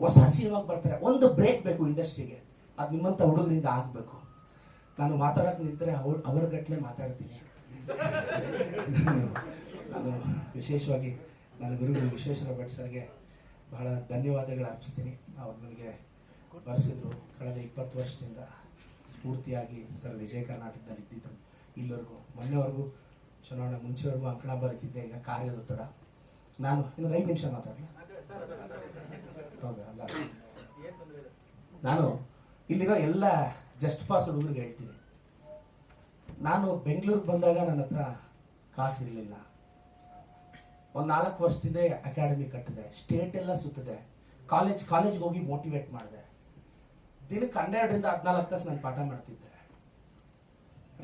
ಹೊಸ ಸಿನಿಮಾಗೆ ಬರ್ತಾರೆ. ಒಂದು ಬ್ರೇಕ್ ಬೇಕು ಇಂಡಸ್ಟ್ರಿಗೆ ಅದು ನಿಮ್ಮಂಥ ಹುಡುಗರಿಂದ ಆಗಬೇಕು. ನಾನು ಮಾತಾಡಕ್ಕೆ ನಿಂತರೆ ಅವ್ರ ಅವ್ರ ಗಟ್ಟಲೆ ಮಾತಾಡ್ತೀನಿ. ನಾನು ವಿಶೇಷವಾಗಿ, ನನ್ನ ಗುರುಗಳು ವಿಶ್ವೇಶ್ವರ ಭಟ್ ಸರ್ಗೆ ಬಹಳ ಧನ್ಯವಾದಗಳು ಅರ್ಪಿಸ್ತೀನಿ. ಅವ್ರು ನನಗೆ ಬರೆಸಿದ್ರು. ಕಳೆದ ಇಪ್ಪತ್ತು ವರ್ಷದಿಂದ ಸ್ಫೂರ್ತಿಯಾಗಿ ಸರ್ ವಿಜಯ ಕರ್ನಾಟಕದಲ್ಲಿ ಇದ್ದಿದ್ದು ಇಲ್ಲಿವರೆಗೂ, ಮೊನ್ನೆವರೆಗೂ, ಚುನಾವಣೆ ಮುಂಚೆವರೆಗೂ ಅಂಕಣ ಬರೀತಿದ್ದೆ. ಈಗ ಕಾರ್ಯದ ತಡ ನಾನು ಇನ್ನೊಂದು ಐದು ನಿಮಿಷ ಮಾತಾಡಲಿ? ಹೌದಾ? ನಾನು ಇಲ್ಲಿರೋ ಎಲ್ಲ ಜಸ್ಟ್ ಪಾಸ್ ಹುಡುಗರಿಗೆ ಹೇಳ್ತೀನಿ. ನಾನು ಬೆಂಗಳೂರಿಗೆ ಬಂದಾಗ ನನ್ನ ಹತ್ರ ಕಾಸು ಇರಲಿಲ್ಲ. ಒಂದು ನಾಲ್ಕು ವರ್ಷದಿಂದ ಅಕಾಡೆಮಿ ಕಟ್ಟಿದೆ. ಸ್ಟೇಟ್ ಎಲ್ಲ ಸುತ್ತಿದೆ. ಕಾಲೇಜ್ ಕಾಲೇಜ್ಗೆ ಹೋಗಿ ಮೋಟಿವೇಟ್ ಮಾಡಿದೆ. ದಿನಕ್ಕೆ ಹನ್ನೆರಡರಿಂದ ಹದಿನಾಲ್ಕು ತಾಸು ನಾನು ಪಾಠ ಮಾಡ್ತಿದ್ದೆ.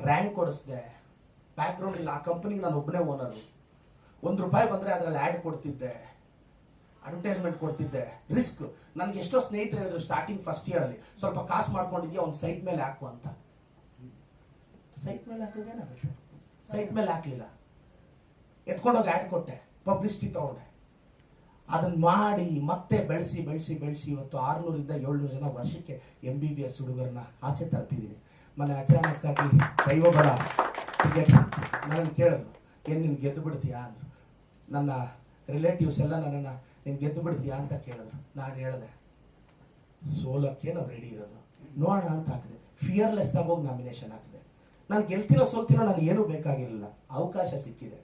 ರ್ಯಾಂಕ್ ಕೊಡಿಸ್ದೆ. ಬ್ಯಾಕ್ಗ್ರೌಂಡ್ ಇಲ್ಲ. ಆ ಕಂಪ್ನಿಗೆ ನಾನು ಒಬ್ಬನೇ ಓನರು ಒಂದು ರೂಪಾಯಿ ಬಂದರೆ ಅದರಲ್ಲಿ ಆ್ಯಡ್ ಕೊಡ್ತಿದ್ದೆ. ಅಡ್ವರ್ಟೈಸ್ಮೆಂಟ್ ಕೊಡ್ತಿದ್ದೆ. ರಿಸ್ಕ್ ನನಗೆ ಎಷ್ಟೋ ಸ್ನೇಹಿತರು ಹೇಳಿದ್ರು ಸ್ಟಾರ್ಟಿಂಗ್ ಫಸ್ಟ್ ಇಯರಲ್ಲಿ ಸ್ವಲ್ಪ ಕಾಸು ಮಾಡ್ಕೊಂಡಿದ್ಯಾ, ಒಂದು ಸೈಟ್ ಮೇಲೆ ಹಾಕು ಅಂತ. ಸೈಟ್ ಮೇಲೆ ಹಾಕಿದ್ರೆ ಸೈಟ್ ಮೇಲೆ ಹಾಕಲಿಲ್ಲ. ಎತ್ಕೊಂಡೋಗಿ ಆ್ಯಡ್ ಕೊಟ್ಟೆ. ಪಬ್ಲಿಸಿಟಿ ತಗೊಂಡೆ. ಅದನ್ನ ಮಾಡಿ ಮತ್ತೆ ಬೆಳೆಸಿ ಬೆಳೆಸಿ ಬೆಳೆಸಿ ಇವತ್ತು ಆರ್ನೂರಿಂದ ಏಳ್ನೂರು ಜನ ವರ್ಷಕ್ಕೆ ಎಂ ಬಿ ಬಿ ಎಸ್ ಹುಡುಗರನ್ನ ಆಚೆ ತರ್ತಿದ್ದೀನಿ ಮನೆ ಅಚಾನಕ್ಕಾಗಿ ದೈವಬಲ ಟಿಕೆಟ್ಸ್ ನನ್ನನ್ನು ಕೇಳಿದ್ರು ಏನು ನೀನು ಗೆದ್ದು ಬಿಡ್ತೀಯಾ ಅಂದರು. ನನ್ನ ರಿಲೇಟಿವ್ಸ್ ಎಲ್ಲ ನನ್ನನ್ನು, ನೀನು ಗೆದ್ದು ಬಿಡ್ತೀಯಾ? ಅಂತ ಕೇಳಿದ್ರು. ನಾನು ಹೇಳಿದೆ, ಸೋಲಕ್ಕೆ ನಾವು ರೆಡಿ ಇರೋದು. ನೋಡೋಣ ಅಂತ ಹಾಕಿದೆ. ಫಿಯರ್ಲೆಸ್ ಆಗೋಗಿ ನಾಮಿನೇಷನ್ ಹಾಕಿದೆ. ನಾನು ಗೆಲ್ತಿರೋ ಸೋಲ್ತಿರೋ ನನಗೆ ಏನೂ ಬೇಕಾಗಿರಲಿಲ್ಲ. ಅವಕಾಶ ಸಿಕ್ಕಿದೆ.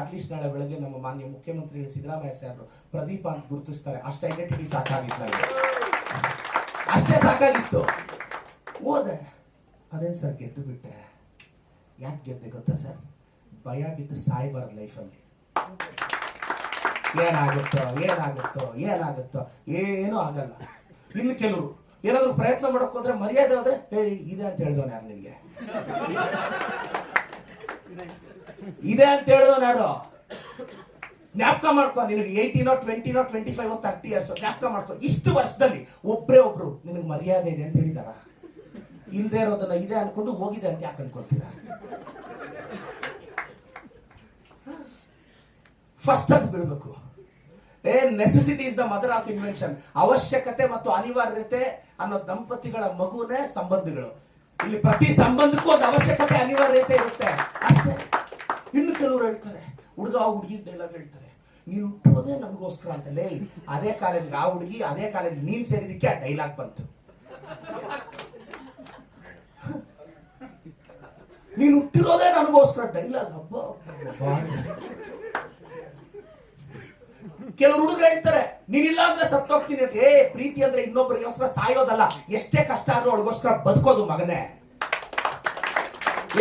ಅಟ್ಲೀಸ್ಟ್ ನಾಳೆ ಬೆಳಗ್ಗೆ ನಮ್ಮ ಮಾನ್ಯ ಮುಖ್ಯಮಂತ್ರಿ ಸಿದ್ದರಾಮಯ್ಯ ಸಾಹೇಬರು ಪ್ರದೀಪ ಅಂತ ಗುರುತಿಸ್ತಾರೆ. ಅಷ್ಟು ಐಡೆಂಟಿಟಿ ಸಾಕಾಗಿತ್ತು ನನಗೆ ಅಷ್ಟೇ ಸಾಕಾಗಿತ್ತು. ಹೋದೆ. ಅದೇನು ಸರ್ ಗೆದ್ದು ಬಿಟ್ಟೆ? ಯಾಕೆ ಗೆದ್ದೆ ಗೊತ್ತಾ ಸರ್ ಭಯ ಬಿದ್ದು ಸಾಯ್ಬಾರ್ದು ಲೈಫಲ್ಲಿ ಏನಾಗುತ್ತೋ ಏನಾಗುತ್ತೋ ಏನಾಗುತ್ತೋ, ಏನೂ ಆಗಲ್ಲ. ಇನ್ನು ಕೆಲವರು. ಏನಾದರೂ ಪ್ರಯತ್ನ ಮಾಡಕ್ ಹೋದ್ರೆ, ಮರ್ಯಾದೆ ಹೋದ್ರೆ ಏ ಇದೆ ಅಂತ ಹೇಳಿದವನು ಯಾರು ನಿನ್ಗೆ? ಇದೆ ಅಂತ ಹೇಳಿದ್ರು ನಾಡು ಜ್ಞಾಪಕ ಮಾಡ್ಕೊ, ನಿನಗೆ ಏಯ್ಟೀನೋ ಟ್ವೆಂಟಿನೋ ಟ್ವೆಂಟಿ ಫೈವ್ ತರ್ಟಿ ಇಯರ್ಸ್ ಜ್ಞಾಪಕ ಮಾಡ್ಕೊ. ಇಷ್ಟು ವರ್ಷದಲ್ಲಿ ಒಬ್ಬರೇ ಒಬ್ರು ನಿನಗೆ ಮರ್ಯಾದೆ ಇದೆ ಅಂತ ಹೇಳಿದಾರ? ಇಲ್ದೇ ಇರೋದನ್ನ ಇದೆ ಅನ್ಕೊಂಡು ಹೋಗಿದೆ ಅಂತ ಯಾಕೆ ಅನ್ಕೊಳ್ತೀರಾ? ಫಸ್ಟ್ ಅದು ಬಿಡಬೇಕು. A necessity is the mother of invention ಅವಶ್ಯಕತೆ ಮತ್ತು ಅನಿವಾರ್ಯತೆ ಅನ್ನೋ ದಂಪತಿಗಳ ಮಗುವೇ ಸಂಬಂಧಗಳು. ಇಲ್ಲಿ ಪ್ರತಿ ಸಂಬಂಧಕ್ಕೂ ಒಂದು ಅವಶ್ಯಕತೆ, ಅನಿವಾರ್ಯತೆ ಇರುತ್ತೆ. ಅಷ್ಟೇ. ಇನ್ನು ಕೆಲವರು ಹೇಳ್ತಾರೆ, ಹುಡುಗ ಹುಡುಗಿ ಡೈಲಾಗ್ ಹೇಳ್ತಾರೆ ನೀನು ಹುಟ್ಟೋದೇ ನಮಗೋಸ್ಕರ ಅಂತಲೇ ಅದೇ ಕಾಲೇಜ್ಗೆ ಆ ಹುಡುಗಿ, ಅದೇ ಕಾಲೇಜ್ ನೀನ್ ಸೇರಿದಕ್ಕೆ ಆ ಡೈಲಾಗ್ ಬಂತು. ನೀನು ಹುಟ್ಟಿರೋದೇ ನನಗೋಸ್ಕರ ಡೈಲಾಗ್ ಹಬ್ಬ. ಕೆಲವರು ಹುಡುಗರು ಹೇಳ್ತಾರೆ ನೀನಿಲ್ಲ ಅಂದ್ರೆ ಸತ್ತೋಗ್ತೀನಿ ಅಂತ. ಏ, ಪ್ರೀತಿ ಅಂದ್ರೆ ಇನ್ನೊಬ್ಬರಿಗೋಸ್ಕರ ಸಾಯೋದಲ್ಲ, ಎಷ್ಟೇ ಕಷ್ಟ ಆದ್ರೂ ಅವಳಿಗೋಸ್ಕರ ಬದುಕೋದು ಮಗನೇ.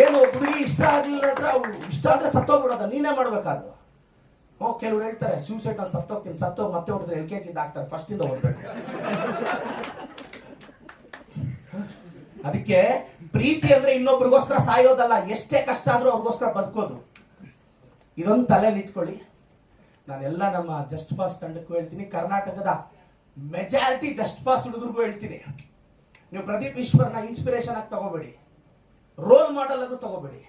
ಏನು ಒಬ್ಬರಿಗೆ ಇಷ್ಟ ಆಗಲಿಲ್ಲ ಅಂದ್ರೆ ಅವ್ರು ಇಷ್ಟ ಆದ್ರೆ ಸತ್ತೋಗ್ಬಿಡೋದು ನೀನೇ ಮಾಡ್ಬೇಕಾದ್ರು. ಓ, ಕೆಲವ್ರು ಹೇಳ್ತಾರೆ ಸೂಸೈಡ್ ನಾನು ಸತ್ತೋಗ್ತೀನಿ ಸತ್ತೋಗಿ ಮತ್ತೆ ಹೊಡೆದ್ರೆ ಎಲ್ ಕೆ ಜಿಂದ ಹಾಕ್ತಾರೆ ಫಸ್ಟ್ ಇಂದ ಓದ್ಬೇಕು ಅದಕ್ಕೆ ಪ್ರೀತಿ ಅಂದ್ರೆ ಇನ್ನೊಬ್ರಿಗೋಸ್ಕರ ಸಾಯೋದಲ್ಲ, ಎಷ್ಟೇ ಕಷ್ಟ ಆದ್ರೂ ಅವ್ರಿಗೋಸ್ಕರ ಬದುಕೋದು. ಇದೊಂದು ತಲೆಯಲ್ಲಿ ಇಟ್ಕೊಳ್ಳಿ. ನಾನೆಲ್ಲ ನಮ್ಮ ಜಸ್ಟ್ ಪಾಸ್ ತಂಡಕ್ಕೂ ಹೇಳ್ತೀನಿ, ಕರ್ನಾಟಕದ ಮೆಜಾರಿಟಿ ಜಸ್ಟ್ ಪಾಸ್ ಹುಡುಗರಿಗೂ ಹೇಳ್ತೀನಿ. ನೀವು ಪ್ರದೀಪ್ ಈಶ್ವರ್ನ ಇನ್ಸ್ಪಿರೇಷನ್ ಆಗಿ ತಗೋಬೇಡಿ. ರೋಲ್ ಮಾಡಲ್ ಆಗು ತಗೋಬೇಡಿ.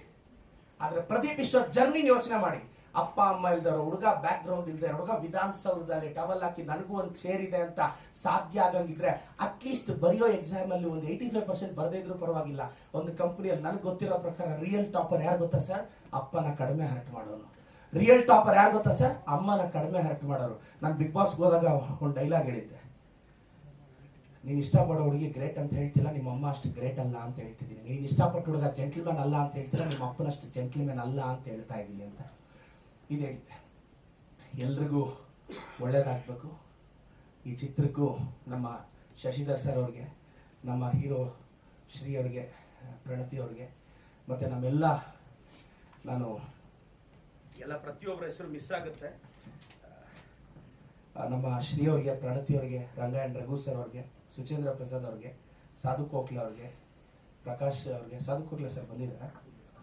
ಆದ್ರೆ ಪ್ರದೀಪ್ ಈಶ್ವರ್ ಜರ್ನಿ ಯೋಚನೆ ಮಾಡಿ. ಅಪ್ಪ, ಅಮ್ಮ ಇಲ್ದಾರ ಹುಡುಗ ಬ್ಯಾಕ್ ಗ್ರೌಂಡ್ ಇಲ್ದೇ ಹುಡುಗ ವಿಧಾನಸೌಧದಲ್ಲಿ ಟವಲ್ ಹಾಕಿ ನನಗೂ ಒಂದು ಸೇರಿದೆ ಅಂತ ಸಾಧ್ಯ ಆಗಂಗಿದ್ರೆ ಅಟ್ಲೀಸ್ಟ್ ಬರೆಯೋ ಎಕ್ಸಾಮ್ ಅಲ್ಲಿ ಒಂದು ಏಯ್ಟಿ ಫೈವ್ ಪರ್ಸೆಂಟ್ ಬರದೇ ಇದ್ರೂ ಪರವಾಗಿಲ್ಲ. ಒಂದು ಕಂಪ್ನಿಯಲ್ಲಿ ನನಗೆ ಗೊತ್ತಿರೋ ಪ್ರಕಾರ ರಿಯಲ್ ಟಾಪರ್ ಯಾರು ಗೊತ್ತಾ ಸರ್ ಅಪ್ಪನ ಕಡಿಮೆ ಹರಟ್ ಮಾಡೋನು. ರಿಯಲ್ ಟಾಪರ್ ಯಾರು ಗೊತ್ತಾ ಸರ್ ಅಮ್ಮನ ಕಡಿಮೆ ಹರಟ್ ಮಾಡೋರು. ನಾನು ಬಿಗ್ ಬಾಸ್ ಹೋದಾಗ ಒಂದು ಡೈಲಾಗ್ ಹೇಳಿದ್ದೆ. ನೀನು ಇಷ್ಟಪಡೋ ಹುಡುಗಿ ಗ್ರೇಟ್ ಅಂತ ಹೇಳ್ತಿಲ್ಲ, ನಿಮ್ಮ ಅಮ್ಮ ಅಷ್ಟು ಗ್ರೇಟ್ ಅಲ್ಲ ಅಂತ ಹೇಳ್ತಿದ್ದೀನಿ. ನೀನು ಇಷ್ಟಪಟ್ಟು ಹುಡುಗ ಜೆಂಟ್ಲ್ಮ್ಯಾನ್ ಅಲ್ಲ ಅಂತ ಹೇಳ್ತಿಲ್ಲ, ನಿಮ್ಮ ಅಪ್ಪನಷ್ಟು ಜೆಂಟ್ಲ್ಮ್ಯಾನ್ ಅಲ್ಲ ಅಂತ ಹೇಳ್ತಾ ಇದ್ದೀನಿ ಅಂತ. ಇದು ಎಲ್ರಿಗೂ ಒಳ್ಳೇದಾಗಬೇಕು. ಈ ಚಿತ್ರಕ್ಕೂ ನಮ್ಮ ಶಶಿಧರ್ ಸರ್ ಅವ್ರಿಗೆ, ನಮ್ಮ ಹೀರೋ ಶ್ರೀ ಅವ್ರಿಗೆ, ಪ್ರಣತಿ ಅವ್ರಿಗೆ, ಮತ್ತು ನಮ್ಮೆಲ್ಲ ನಾನು ಎಲ್ಲ ಪ್ರತಿಯೊಬ್ಬರ ಹೆಸರು ಮಿಸ್ ಆಗುತ್ತೆ. ನಮ್ಮ ಶ್ರೀ ಅವ್ರಿಗೆ, ಪ್ರಣತಿ ಅವ್ರಿಗೆ ರಂಗಾಯಣ್ ರಘು ಸರ್ ಅವ್ರಿಗೆ ಸುಚೇಂದ್ರ ಪ್ರಸಾದ್ ಅವ್ರಿಗೆ, ಸಾಧು ಕೋಕ್ಲೆ ಅವ್ರಿಗೆ, ಪ್ರಕಾಶ್ ಅವ್ರಿಗೆ, ಸಾಧು ಕೋಕ್ಲೆ ಸರ್ ಬಂದಿದ್ದಾರೆ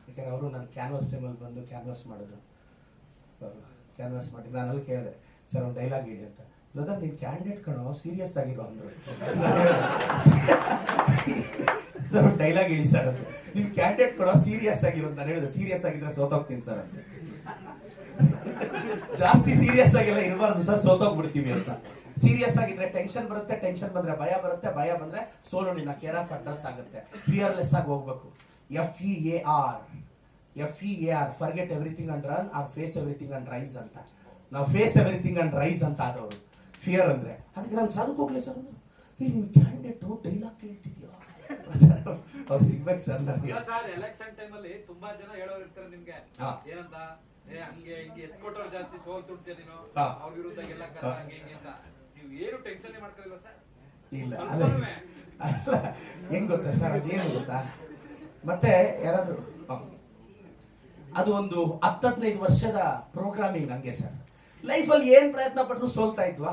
ಯಾಕಂದ್ರೆ ಅವರು ನನ್ನ ಕ್ಯಾನ್ವಾಸ್ ಟೈಮಲ್ಲಿ ಬಂದು ಕ್ಯಾನ್ವಾಸ್ ಮಾಡಿದ್ರು. ಕ್ಯಾನ್ವಾಸ್ ಮಾಡಿ, ನಾನು ಅಲ್ಲಿ ಕೇಳಿದೆ, ಸರ್ ಒಂದು ಡೈಲಾಗ್ ಇಡಿ ಅಂತ. ಬ್ರದರ್ ನೀನು ಕ್ಯಾಂಡಿಡೇಟ್ ಕಣೋ ಸೀರಿಯಸ್ ಆಗಿರೋ ಅಂದ್ರು. ಸರ್, ಒಂದು ಡೈಲಾಗ್ ಇಡಿ ಸರ್ ಅಂತ. ನೀವು ಕ್ಯಾಂಡಿಡೇಟ್ ಕಣೋ ಸೀರಿಯಸ್ ಆಗಿರೋದು ನಾನು ಹೇಳಿದೆ ಸೀರಿಯಸ್ ಆಗಿದ್ರೆ ಸೋತೋಗ್ತೀನಿ ಸರ್ ಅಂತ. ಜಾಸ್ತಿ ಸೀರಿಯಸ್ ಆಗಿಲ್ಲ, ಇರಬಾರ್ದು ಸರ್ ಸೋತೋಗ್ಬಿಡ್ತೀವಿ ಅಂತ. ಸೀರಿಯಸ್ ಆಗಿದ್ರೆ ಟೆನ್ಷನ್ ಬರುತ್ತೆ ಟೆನ್ಷನ್ ಬಂದ್ರೆ ಭಯ ಬರುತ್ತೆ ಭಯ ಬಂದ್ರೆ ಸೋಲು ನಿನ್ನ ಕೇರ್ ಆಫ್ ಅಡ್ರೆಸ್ ಆಗುತ್ತೆ. ಫಿಯರ್ಲೆಸ್ ಆಗಿ ಹೋಗ್ಬೇಕು. F E A R F E A R forget everything and run or face everything and rise ಅಂತ. ನಾವು ಫೇಸ್ ಎವ್ರಿಥಿಂಗ್ ಅಂಡ್ ರೈಸ್ ಅಂತ ಆದವರು. ಫಿಯರ್ ಅಂದ್ರೆ ಅದಕ್ಕೆ ನಾನು ಸಾಧಕ್ ಹೋಗ್ಲಿ ಸರ್ ಅಂದ್ರು. ಏ ನಿಮ್ ಕ್ಯಾಂಡಿಡೇಟ್ ಡೈಲಾಗ್ ಕೇಳ್ತಿದ್ಯಾ? ಅವ್ರು ಸಿಗ್ಬೇಕು ಸರ್ ನನಗೆ. ಸರ್ ಎಲೆಕ್ಷನ್ ಟೈಮ್ ಅಲ್ಲಿ ತುಂಬಾ ಜನ ಹೇಳೋರು ಇರ್ತಾರೆ ನಿಮ್ಗೆ. ಏನಂತ? ಏ ಹಂಗೆ ಹಿಂಗೆ ಎತ್ಕೊಟ್ಟವ್ರು ಜಾಸ್ತಿ ಸೋಲ್ ತುಡ್ತೀಯ ನೀನು. ಅವ್ರ ವಿರುದ್ಧ ಎಲ್ಲ. ಹಂಗೆ ಹಿಂಗೆ ಅಂತ. ಇಲ್ಲ ಅದೇ. ಅಲ್ಲ ಹೆಂಗ್ ಗೊತ್ತಾ ಸರ್ ಅದೇನು ಗೊತ್ತಾ? ಮತ್ತೆ ಯಾರಾದ್ರೂ ಅದು ಒಂದು ಹತ್ತದೈದು ವರ್ಷದ ಪ್ರೋಗ್ರಾಮಿಂಗ್ ಹಂಗೆ ಸರ್. ಲೈಫಲ್ಲಿ ಏನ್ ಪ್ರಯತ್ನ ಪಟ್ಟರು ಸೋಲ್ತಾ ಇದ್ವಾ?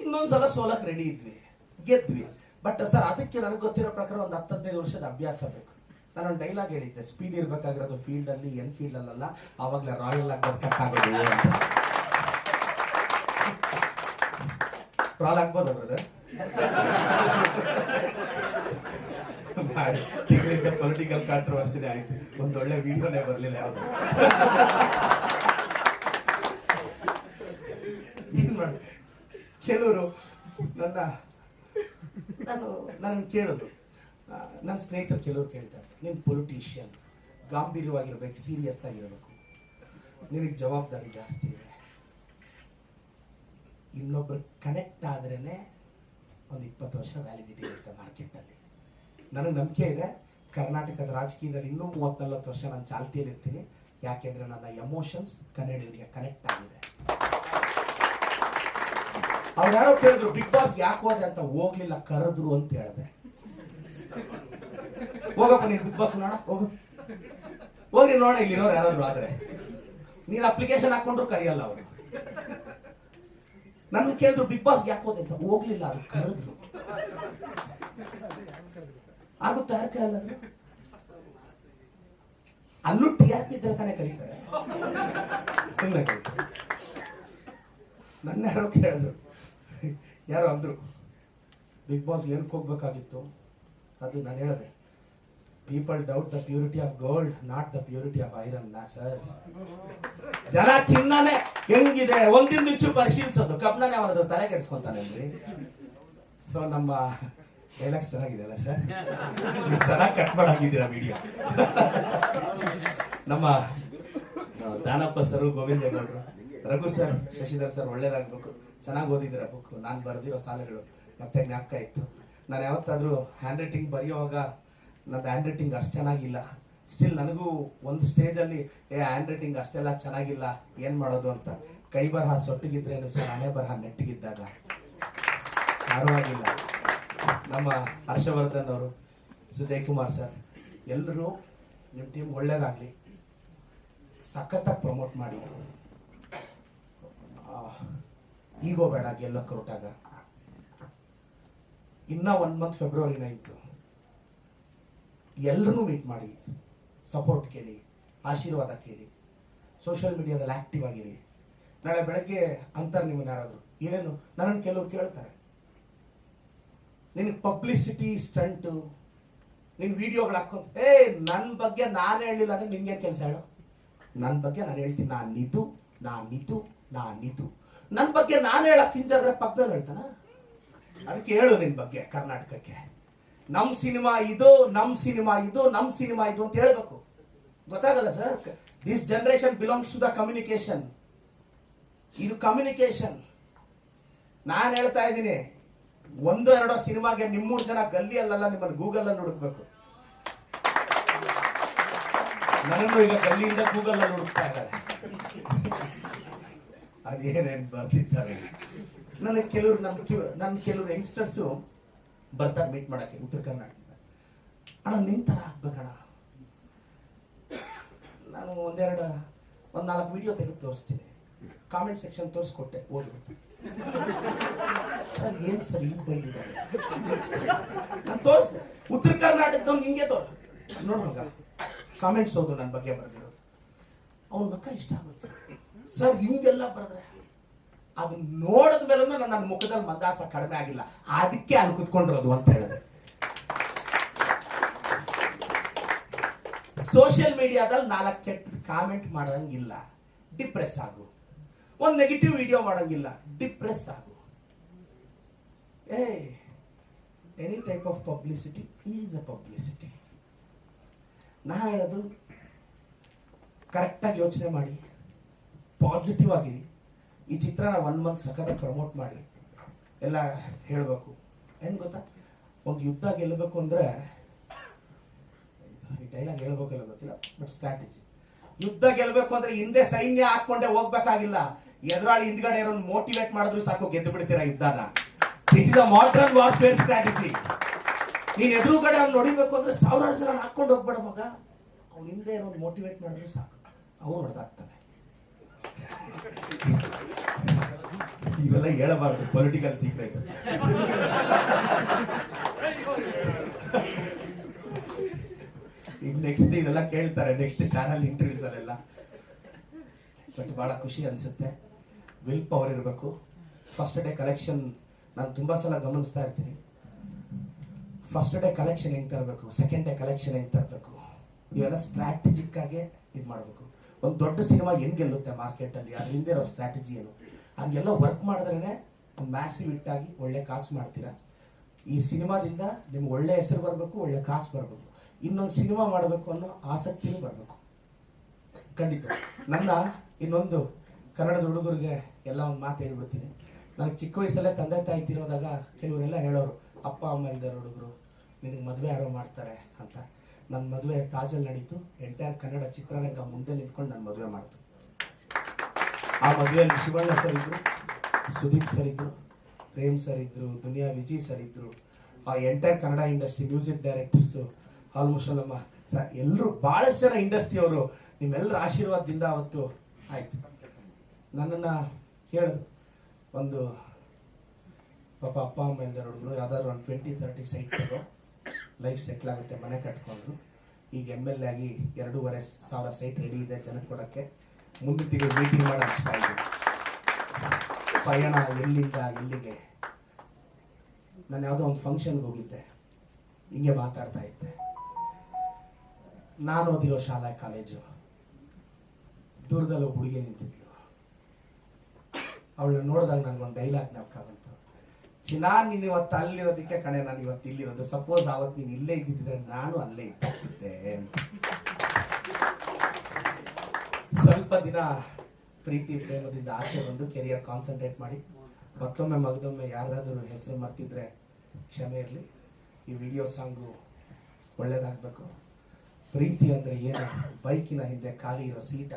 ಇನ್ನೊಂದ್ಸಲ ಸೋಲಕ್ ರೆಡಿ ಇದ್ವಿ ಗೆದ್ವಿ. ಬಟ್ ಸರ್ ಅದಕ್ಕೆ ನನಗೆ ಗೊತ್ತಿರೋ ಪ್ರಕಾರ ಒಂದು ಹತ್ತದೈದು ವರ್ಷದ ಅಭ್ಯಾಸ ಬೇಕು. ನಾನು ಒಂದು ಡೈಲಾಗ್ ಹೇಳಿದ್ದೆ ಸ್ಪೀಡ್ ಇರ್ಬೇಕಾಗಿರೋದು ಫೀಲ್ಡ್ ಅಲ್ಲಿ ಎನ್ ಫೀಲ್ಡ್ ಅಲ್ಲ ಆವಾಗಲೇ ರಾಯಲ್ ಆಗಿ ಬರ್ಬೇಕಾಗೋದು ಅಂತ ಟ್ರಾಲ್ ಆಗ್ಬೋದ ಬ್ರದರ್ ತಿಂಗಳಿಂದ ಪೊಲಿಟಿಕಲ್ ಕಾಂಟ್ರವರ್ಸಿನೇ ಆಯ್ತು. ಒಂದೊಳ್ಳೆ ವಿಡಿಯೋನೇ ಬರ್ಲಿಲ್ಲ ಯಾವ್ದು. ಏನ್ ಮಾಡಿ, ಕೆಲವರು ನನ್ನ, ನಾನು ನನ್ನ ಕೇಳಿದ್ರು ನನ್ನ ಸ್ನೇಹಿತರು ಕೆಲವರು ಕೇಳ್ತಾರೆ, ನೀನು ಪೊಲಿಟಿಷಿಯನ್ ಗಾಂಭೀರ್ಯವಾಗಿರ್ಬೇಕು ಸೀರಿಯಸ್ ಆಗಿರಬೇಕು. ನಿನಗೆ ಜವಾಬ್ದಾರಿ ಜಾಸ್ತಿ ಇದೆ. ಇನ್ನೊಬ್ರು ಕನೆಕ್ಟ್ ಆದ್ರೇನೆ ಒಂದು ಇಪ್ಪತ್ತು ವರ್ಷ ವ್ಯಾಲಿಡಿಟಿ ಇರುತ್ತೆ ಮಾರ್ಕೆಟಲ್ಲಿ ನನಗೆ ನಂಬಿಕೆ ಇದೆ. ಕರ್ನಾಟಕದ ರಾಜಕೀಯದಲ್ಲಿ ಇನ್ನೂ ಮೂವತ್ತ್ ನಲ್ವತ್ತು ವರ್ಷ ನಾನು ಚಾಲ್ತಿಯಲ್ಲಿ ಇರ್ತೀನಿ. ಯಾಕೆಂದ್ರೆ ನನ್ನ ಎಮೋಷನ್ಸ್ ಕನ್ನಡಿಗರಿಗೆ ಕನೆಕ್ಟ್ ಆಗಿದೆ. ಅವ್ರು ಯಾರೋ ಕೇಳಿದ್ರು ಬಿಗ್ ಬಾಸ್ ಯಾಕೆ ಹೋದೆ? ಅಂತ ಹೋಗ್ಲಿಲ್ಲ, ಕರೆದ್ರು ಅಂತ ಹೇಳಿದೆ. ಹೋಗಪ್ಪ, ನೀನು ಬಿಗ್ ಬಾಸ್ ನೋಡ, ಹೋಗು. ಹೋಗಿ ನೋಡ, ಇಲ್ಲಿರೋರು ಯಾರಾದ್ರು ಆದ್ರೆ. ನೀನು ಅಪ್ಲಿಕೇಶನ್ ಹಾಕೊಂಡ್ರು ಕರೆಯಲ್ಲ ಅವರು. ನನ್ ಕೇಳಿದ್ರು ಬಿಗ್ ಬಾಸ್ ಯಾಕೆ ಹೋದೆ ಅಂತ. ಹೋಗ್ಲಿಲ್ಲ, ಅದು ಕರೆದ್ರು. ಆಗುತ್ತಾ? ಯಾರು? ಅಲ್ಲೂ ಟಿ ಆರ್ ಪಿ ಇದ್ರೆ ತಾನೇ ನನ್ನ ಯಾರೋ ಕೇಳಿದ್ರು. ಯಾರೋ ಅಂದ್ರು ಬಿಗ್ ಬಾಸ್ ಏನಕ್ಕೆ ಹೋಗ್ಬೇಕಾಗಿತ್ತು? ಅದು ನಾನು ಹೇಳಿದೆ. People doubt the purity of gold not the purity of iron ನಾ ಸರ್ ಜನ ಚಿನ್ನನೇ ಹೆಂಗಿದೆ? ಒಂದಿನ ಇಂಚು ಪರಿಶೀಲಿಸೋದು. ಕಬ್ಬನೇ ಅವನದು ತಲೆ ಕೆಡಿಸ್ಕೊಂತಾನೆ ಸೊ ನಮ್ಮ ಡೈಲಾಗ್ಸ್ ಚೆನ್ನಾಗಿದೆಯಲ್ಲ ಸರ್ ನೀವು ಚೆನ್ನಾಗಿ ಕಟ್ ಮಾಡಾಗಿದ್ದೀರಾ ವಿಡಿಯೋ ನಮ್ಮ ದಾನಪ್ಪ ಸರ್, ಗೋವಿಂದ ಗೌಡ್ರು, ರಘು ಸರ್, ಶಶಿಧರ್ ಸರ್ ಒಳ್ಳೇದಾಗ್ಬೇಕು. ಚೆನ್ನಾಗಿ ಓದಿದ್ದೀರ ಬುಕ್ ನಾನು ಬರೆದಿರೋ ಸಾಲುಗಳು ಮತ್ತೆ ಜ್ಞಾಪಕ ಇತ್ತು. ನಾನು ಯಾವತ್ತಾದ್ರೂ ಹ್ಯಾಂಡ್ ರೈಟಿಂಗ್ ಬರೆಯುವಾಗ ನಂದು ಹ್ಯಾಂಡ್ ರೈಟಿಂಗ್ ಅಷ್ಟು ಚೆನ್ನಾಗಿಲ್ಲ. ಸ್ಟಿಲ್ ನನಗೂ ಒಂದು ಸ್ಟೇಜಲ್ಲಿ ಏ ಹ್ಯಾಂಡ್ ರೈಟಿಂಗ್ ಅಷ್ಟೆಲ್ಲ ಚೆನ್ನಾಗಿಲ್ಲ, ಏನು ಮಾಡೋದು ಅಂತ? ಕೈ ಬರಹ ಸೊಟ್ಟಿಗಿದ್ರೇನು ಸರ್, ಹಣೆ ಬರಹ ನೆಟ್ಟಿಗಿದ್ದಾಗ? ಪರವಾಗಿಲ್ಲ. ನಮ್ಮ ಹರ್ಷವರ್ಧನ್ ಅವರು ಸುಜಯ್ ಕುಮಾರ್ ಸರ್ ಎಲ್ಲರೂ ನಿಮ್ಮ ಟೀಮ್ ಒಳ್ಳೇದಾಗಲಿ. ಸಖತ್ತಾಗಿ ಪ್ರಮೋಟ್ ಮಾಡಿ. ಈಗೋ ಬೇಡ ಗೆಲ್ಲಕ್ಕೆ ಹೊರಟಾಗ ಇನ್ನೂ ಒನ್ ಮಂತ್ ಫೆಬ್ರವರಿ ನೈನ್ತು ಎಲ್ಲರೂ ಮೀಟ್ ಮಾಡಿ ಸಪೋರ್ಟ್ ಕೇಳಿ, ಆಶೀರ್ವಾದ ಕೇಳಿ ಸೋಷಿಯಲ್ ಮೀಡಿಯಾದಲ್ಲಿ ಆಕ್ಟಿವ್ ಆಗಿರಿ. ನಾಳೆ ಬೆಳಗ್ಗೆ ಅಂತಾರೆ ನಿಮ್ಮನ್ನ ಯಾರಾದರೂ, ಏನು? ನನ್ನನ್ನು ಕೆಲವರು ಕೇಳ್ತಾರೆ. ನಿನಗೆ ಪಬ್ಲಿಸಿಟಿ ಸ್ಟಂಟು ನಿನ್ ವಿಡಿಯೋಗಳು ಹಾಕೊಂತ ಏ ನನ್ನ ಬಗ್ಗೆ ನಾನು ಹೇಳಿಲ್ಲ ಅಂದ್ರೆ ನಿನ್ಗೆ ಕೆಲಸ ಹೇಳು? ನನ್ನ ಬಗ್ಗೆ ನಾನು ಹೇಳ್ತೀನಿ, ನಾನು ನಿದು ನಾನು ನಿದು ನಾನು ನಿದು ನನ್ನ ಬಗ್ಗೆ ನಾನು ಹೇಳಕ್ ಹಿಂಜಾದ್ರೆ ಪಕ್ಕದಲ್ಲಿ ಹೇಳ್ತಾನ? ಅದಕ್ಕೆ ಹೇಳು ನಿನ್ನ ಬಗ್ಗೆ ಕರ್ನಾಟಕಕ್ಕೆ. ನಮ್ ಸಿನಿಮಾ ಇದು ನಮ್ ಸಿನಿಮಾ ಇದು ನಮ್ ಸಿನಿಮಾ ಇದು ಅಂತ ಹೇಳ್ಬೇಕು. ಗೊತ್ತಾಗಲ್ಲ sir this generation belongs to the communication ಇದು ಕಮ್ಯುನಿಕೇಶನ್ ನಾನು ಹೇಳ್ತಾ ಇದ್ದೀನಿ ಒಂದು ಎರಡೋ ಸಿನಿಮಾಗೆ ನಿಮ್ಮೂರು ಜನ ಗಲ್ಲಿಯಲ್ಲ ನಿಮ್ಮನ್ನು ಗೂಗಲ್ ಅಲ್ಲಿ ಹುಡುಕ್ಬೇಕು. ನನ್ನನ್ನು ಈಗ ಗಲ್ಲಿಯಿಂದ ಗೂಗಲ್ ಅಲ್ಲಿ ಹುಡುಕ್ತಾ ಇದ್ದಾರೆ. ಅದೇನೇನು ಬರ್ತಿದ್ದಾರೆ ನನಗೆ ಕೆಲವರು ನಮ್ಮ ನನ್ನ ಕೆಲವರು ಯಂಗ್ಸ್ಟರ್ಸು ಬರ್ತಾರೆ ಮೀಟ್ ಮಾಡೋಕ್ಕೆ ಉತ್ತರ ಕರ್ನಾಟಕದಿಂದ. ಅಣ್ಣ ನಿನ್ನ ಥರ ಆಗ್ಬೇಕಣ್ಣ. ನಾನು ಒಂದೆರಡು, ಒಂದು ನಾಲ್ಕು ವಿಡಿಯೋ ತೆಗೆದು ತೋರಿಸ್ತೀನಿ. ಕಾಮೆಂಟ್ ಸೆಕ್ಷನ್ ತೋರಿಸ್ಕೊಟ್ಟೆ ಓದ್ಬಿಟ್ಟು ಸರ್, ಏನ್ ಸರ್ ಹಿಂಗ್ ಬೈದಿದ್ದಾರೆ? ನಾನು ತೋರಿಸ್ದೆ. ಉತ್ತರ ಕರ್ನಾಟಕದವ್ನು ಹಿಂಗೆ ತೋರ್ ನೋಡು ಕಾಮೆಂಟ್ಸ್ ಓದು ನನ್ನ ಬಗ್ಗೆ ಬರ್ದಿರೋದು. ಅವ್ನ ಮಕ್ಕ ಇಷ್ಟ ಆಗುತ್ತೆ ಸರ್, ಹಿಂಗೆಲ್ಲ ಬರೆದ್ರೆ ಅದು ನೋಡಿದ ಮೇಲೂ ನನ್ನ ಮುಖದಲ್ಲಿ ಮಂದಾಸ ಕಡಿಮೆ ಆಗಿಲ್ಲ. ಅದಕ್ಕೆ ಅಲ್ಲಿ ಕುತ್ಕೊಂಡಿರೋದು ಅಂತ ಹೇಳಿದೆ. ಸೋಷಿಯಲ್ ಮೀಡಿಯಾದಲ್ಲಿ ನಾಲ್ಕು ಕೆಟ್ಟ ಕಾಮೆಂಟ್ ಮಾಡಂಗಿಲ್ಲ. ಡಿಪ್ರೆಸ್ ಆಗು. ಒಂದು ನೆಗೆಟಿವ್ ವಿಡಿಯೋ ಮಾಡಂಗಿಲ್ಲ. ಡಿಪ್ರೆಸ್ ಆಗು. ಏ any type of publicity is a publicity ನಾ ಹೇಳೋದು ಕರೆಕ್ಟಾಗಿ ಯೋಚನೆ ಮಾಡಿ. ಪಾಸಿಟಿವ್ ಆಗಿರಿ ಈ ಚಿತ್ರನ ಒನ್ ಮಂತ್ ಸಖತ್ತಾಗಿ ಪ್ರಮೋಟ್ ಮಾಡಿ, ಎಲ್ಲ ಹೇಳಬೇಕು. ಏನು ಗೊತ್ತಾ? ಒಂದು ಯುದ್ಧ ಗೆಲ್ಲಬೇಕು ಅಂದ್ರೆ ಡೈಲಾಗ್ ಹೇಳ್ಬೇಕಲ್ಲ ಗೊತ್ತಿಲ್ಲ ಬಟ್ ಸ್ಟ್ರಾಟಜಿ ಯುದ್ಧ ಗೆಲ್ಲಬೇಕು ಅಂದ್ರೆ ಹಿಂದೆ ಸೈನ್ಯ ಹಾಕೊಂಡೆ ಹೋಗ್ಬೇಕಾಗಿಲ್ಲ. ಎದುರಾಳಿ ಹಿಂದ್ಗಡೆ ಇರೋ ಮೋಟಿವೇಟ್ ಮಾಡಿದ್ರು ಸಾಕು, ಗೆದ್ದು ಬಿಡ್ತೀರಾ ಯುದ್ಧನ. It is a modern warfare strategy ನೀನ್ ಎದುರುಗಡೆ ಅವ್ನು ನೋಡಿಬೇಕು ಅಂದ್ರೆ ಸಾವಿರಾರು ಜನ ಹಾಕೊಂಡು ಹೋಗ್ಬೇಡ ಮಗ. ಅವ್ನು ಹಿಂದೆ ಏನೋ ಮೋಟಿವೇಟ್ ಮಾಡಿದ್ರು ಸಾಕು. ಅವನು ಹೊಡೆದಾಗ್ತಾನೆ. ಇವೆಲ್ಲ ಹೇಳಬಾರ್ದು ಪೊಲಿಟಿಕಲ್ ಸೀಕ್ರೆಟ್ ಈಗ ನೆಕ್ಸ್ಟ್ ಇದೆಲ್ಲ ಕೇಳ್ತಾರೆ ನೆಕ್ಸ್ಟ್ ಚಾನಲ್ ಇಂಟರ್ವ್ಯೂಸ್ ಅಲ್ಲೆಲ್ಲ. ಬಟ್ ಬಹಳ ಖುಷಿ ಅನ್ಸುತ್ತೆ. ವಿಲ್ ಪವರ್ ಇರಬೇಕು. ಫಸ್ಟ್ ಡೇ ಕಲೆಕ್ಷನ್ ನಾನು ತುಂಬಾ ಸಲ ಗಮನಿಸ್ತಾ ಇರ್ತೀನಿ. ಫಸ್ಟ್ ಡೇ ಕಲೆಕ್ಷನ್ ಹೆಂಗ್ ತರಬೇಕು? ಸೆಕೆಂಡ್ ಡೇ ಕಲೆಕ್ಷನ್ ಹೆಂಗ್ ತರಬೇಕು? ಇವೆಲ್ಲ ಸ್ಟ್ರಾಟಜಿಕ್ ಆಗಿ ಇದು ಮಾಡಬೇಕು. ಒಂದು ದೊಡ್ಡ ಸಿನಿಮಾ ಹೆಂಗ್ ಗೆಲ್ಲುತ್ತೆ ಮಾರ್ಕೆಟ್ ಅಲ್ಲಿ? ಅದ್ರ ಹಿಂದೆ ಇರೋ ಸ್ಟ್ರಾಟಜಿ ಏನು? ಹಂಗೆಲ್ಲ ವರ್ಕ್ ಮಾಡಿದ್ರೇನೆ ಒಂದು ಮ್ಯಾಸಿವ್ ಹಿಟ್ ಆಗಿ ಒಳ್ಳೆ ಕಾಸು ಮಾಡ್ತೀರಾ? ಈ ಸಿನಿಮಾದಿಂದ ನಿಮ್ಗೆ ಒಳ್ಳೆ ಹೆಸರು ಬರಬೇಕು, ಒಳ್ಳೆ ಕಾಸು ಬರಬೇಕು. ಇನ್ನೊಂದು ಸಿನಿಮಾ ಮಾಡಬೇಕು ಅನ್ನೋ ಆಸಕ್ತಿನೂ ಬರಬೇಕು. ಖಂಡಿತ. ನನ್ನ ಇನ್ನೊಂದು ಕನ್ನಡದ ಹುಡುಗರಿಗೆ ಎಲ್ಲ ಒಂದು ಮಾತು ಹೇಳ್ಬಿಡ್ತೀನಿ. ನನಗೆ ಚಿಕ್ಕ ವಯಸ್ಸಲ್ಲೇ ತಂದೆ ತಾಯಿ ತಿರೋದಾಗ ಕೆಲವರೆಲ್ಲ ಹೇಳೋರು, ಅಪ್ಪ, ಅಮ್ಮ ಇಲ್ದಾರ ಹುಡುಗರು, ನಿನಗೆ ಮದುವೆ ಯಾರೋ ಮಾಡ್ತಾರೆ ಅಂತ. ನನ್ನ ಮದುವೆ ಕಾಜಲ್ ನಡೀತು. ಎಂಟೈರ್ ಕನ್ನಡ ಚಿತ್ರರಂಗ ಮುಂದೆ ನಿಂತ್ಕೊಂಡು ನನ್ನ ಮದುವೆ ಮಾಡ್ತು. ಆ ಮದುವೆಯಲ್ಲಿ ಶಿವಣ್ಣ ಸರ್ ಇದ್ರು, ಸುದೀಪ್ ಸರ್ ಇದ್ರು, ಪ್ರೇಮ್ ಸರ್ ಇದ್ರು, ದುನಿಯಾ ವಿಜಯ್ ಸರ್ ಇದ್ರು. ಆ entire Kannada industry music directors almost ನಮ್ಮ ಸರ್ ಎಲ್ಲರೂ ಬಹಳಷ್ಟು ಜನ ಇಂಡಸ್ಟ್ರಿ ಅವರು. ನಿಮ್ಮೆಲ್ಲರ ಆಶೀರ್ವಾದದಿಂದ ಅವತ್ತು ಆಯ್ತು. ನನ್ನನ್ನ ಕೇಳಿದ್ರು ಒಂದು ಪಾಪ ಅಪ್ಪ, ಅಮ್ಮ ಹುಡುಗರು ಯಾವ್ದಾದ್ರು ಒಂದು twenty thirty site life settle ಆಗುತ್ತೆ, ಮನೆ ಕಟ್ಕೊಂಡ್ರು. ಈಗ ಎಂ ಎಲ್ ಎ ಆಗಿ ಎರಡೂವರೆ ಸಾವಿರ ಸೈಟ್ ರೆಡಿ ಇದೆ ಜನಕ್ಕೆ ಕೊಡೋಕ್ಕೆ. ಮುಂದೆ ತಿಂಗಳು ಮೀಟಿಂಗ್ ಮಾಡಿ ಹಚ್ತಾ ಇದ್ದೀನಿ ಪಯಣ ಎಲ್ಲಿಂದ ಎಲ್ಲಿಗೆ? ನಾನು ಯಾವುದೋ ಒಂದು ಫಂಕ್ಷನ್ಗೆ ಹೋಗಿದ್ದೆ. ಹಿಂಗೆ ಮಾತಾಡ್ತಾ ಇದ್ದೆ. ನಾನು ಓದಿರೋ ಶಾಲಾ ಕಾಲೇಜು ದೂರದಲ್ಲಿ ಒಬ್ಬ ಹುಡುಗಿ ನಿಂತಿದ್ಲು. ಅವಳನ್ನ ನೋಡಿದಾಗ ನನಗೊಂದು ಡೈಲಾಗ್ ಜ್ಞಾಪಕ ಬಂತು. ಚಿನ್ನ ನೀನು ಇವತ್ತು ಅಲ್ಲಿರೋದಕ್ಕೆ ಕಣೆ, ನಾನು ಇವತ್ತು ಇಲ್ಲಿರೋದು. ಸಪೋಸ್ ಅವತ್ತು ನೀನು ಇಲ್ಲೇ ಇದ್ದಿದ್ರೆ ನಾನು ಅಲ್ಲೇ ಇದ್ದೆ ಸ್ವಲ್ಪ ದಿನ ಪ್ರೀತಿ, ಪ್ರೇಮದಿಂದ ಆಸೆ ಬಂದು ಕೆರಿಯರ್ ಕಾನ್ಸಂಟ್ರೇಟ್ ಮಾಡಿ, ಮತ್ತೊಮ್ಮೆ ಮಗದೊಮ್ಮೆ ಯಾರ್ದಾದ್ರೂ ಹೆಸರು ಮರ್ತಿದ್ರೆ ಕ್ಷಮೆ ಇರಲಿ. ಈ ವಿಡಿಯೋ ಸಾಂಗು ಒಳ್ಳೇದಾಗಬೇಕು. ಪ್ರೀತಿ ಅಂದರೆ ಏನು? ಬೈಕಿನ ಹಿಂದೆ ಖಾಲಿ ಇರೋ ಸೀಟ,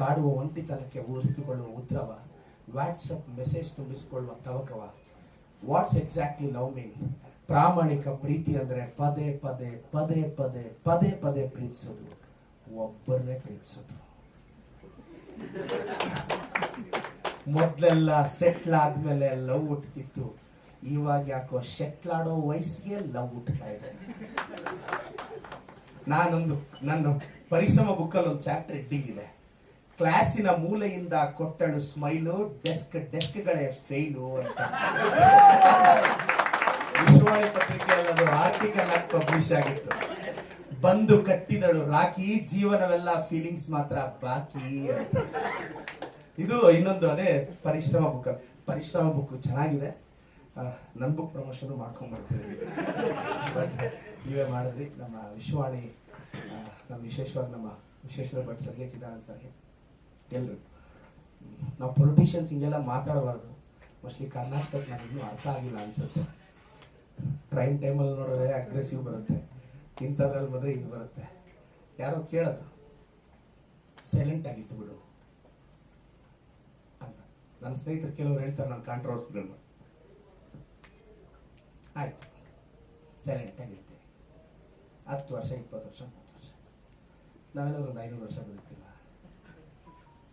ಕಾಡುವ ಒಂಟಿತನಕ್ಕೆ ಊರಿಕೊಳ್ಳುವ ಉದ್ರವ ವಾಟ್ಸಪ್ ಮೆಸೇಜ್ ತುಂಬಿಸಿಕೊಳ್ಳುವ ತವಕವ ವಾಟ್ಸ್ ಎಕ್ಸಾಕ್ಟ್ಲಿ ಲವ್ ಮೀನ್ ಪ್ರಾಮಾಣಿಕ ಪ್ರೀತಿ ಅಂದರೆ ಪದೇ ಪದೇ ಪದೇ ಪದೇ ಪದೇ ಪದೇ ಪ್ರೀತಿಸೋದು. ಒಬ್ಬರನ್ನೇ ಪ್ರೀತಿಸೋದು. ಮೊದಲೆಲ್ಲ ಸೆಟ್ಲ್ ಆದ್ಮೇಲೆ ಲವ್ ಹುಟ್ಟುತ್ತಿತ್ತು ಇವಾಗ ಯಾಕೋ ಸೆಟ್ಲ್ ಆಡೋ ವಯಸ್ಸಿಗೆ ಲವ್ ಹುಟ್ಟುತ್ತಾ ಇದೆ. ನಾನೊಂದು, ನನ್ನ ಪರಿಶ್ರಮ ಬುಕ್ಕಲ್ಲಿ ಒಂದು ಚಾಪ್ಟರ್ ಹೆಡ್ಡಿಂಗ್ ಇದೆ. ಕ್ಲಾಸಿನ ಮೂಲೆಯಿಂದ ಕೊಟ್ಟಳು ಸ್ಮೈಲು, ಡೆಸ್ಕ್, ಡೆಸ್ಕ್ಗಳೇ ಫೇಲು ಅಂತ. ವಿಶ್ವವಾಣಿ ಪತ್ರಿಕೆಯಲ್ಲಿ ಅದು ಆರ್ಟಿಕಲ್ ಆಗಿ ಪಬ್ಲಿಷ್ ಆಗಿತ್ತು. ಬಂದು ಕಟ್ಟಿದಳು, ರಾಕಿ, ಜೀವನವೆಲ್ಲ ಫೀಲಿಂಗ್ಸ್ ಮಾತ್ರ ಬಾಕಿ ಅಂತ. ಇದು ಇನ್ನೊಂದು ಅದೇ ಪರಿಶ್ರಮ ಬುಕ್ ಪರಿಶ್ರಮ ಬುಕ್ ಚೆನ್ನಾಗಿದೆ. ನನ್ ಬುಕ್ ಪ್ರಮೋಷನ್ ಮಾಡ್ಕೊಂಡ್ ಬರ್ತಿದ್ವಿ ಬಟ್ ನೀವೇ ಮಾಡಿದ್ರಿ ನಮ್ಮ ವಿಶ್ವವಾಣಿ ನಮ್ಮ ವಿಶೇಷವಾಗಿ ನಮ್ಮ ವಿಶೇಷ ಭಟ್ ಸರ್ಗೆ, ಚಿದಾನಂದ್ ಸರ್ಗೆ. ಎಲ್ರು. ನಾವು ಪೊಲಿಟಿಷಿಯನ್ಸ್ ಹಿಂಗೆಲ್ಲ ಮಾತಾಡಬಾರ್ದು. ಮೋಸ್ಟ್ಲಿ ಕರ್ನಾಟಕಕ್ಕೆ ನನಗೆ ಇನ್ನೂ ಅರ್ಥ ಆಗಿಲ್ಲ ಅನ್ಸುತ್ತೆ. ಪ್ರೈಮ್ ಟೈಮಲ್ಲಿ ನೋಡಿದ್ರೆ ಅಗ್ರೆಸಿವ್ ಬರುತ್ತೆ. ಇಂಥದ್ರಲ್ಲಿ ಬಂದರೆ ಇದು ಬರುತ್ತೆ. ಯಾರೋ ಕೇಳಿದ್ರು ಸೈಲೆಂಟ್ ಆಗಿತ್ತು ಬಿಡು ಅಂತ. ನನ್ನ ಸ್ನೇಹಿತರು ಕೆಲವರು ಹೇಳ್ತಾರೆ ನನ್ನ ಕಾಂಟ್ರವರ್ಸ್ಗಳನ್ನ ಆಯ್ತು. ಸೈಲೆಂಟ್ ಆಗಿರ್ತೀನಿ. ಹತ್ತು ವರ್ಷ, ಇಪ್ಪತ್ತು ವರ್ಷ, ಮೂವತ್ತು ವರ್ಷ. ನಾವೇನಾದ್ರು ಒಂದು ಐನೂರು ವರ್ಷ ಬದುಕ್ತೀವ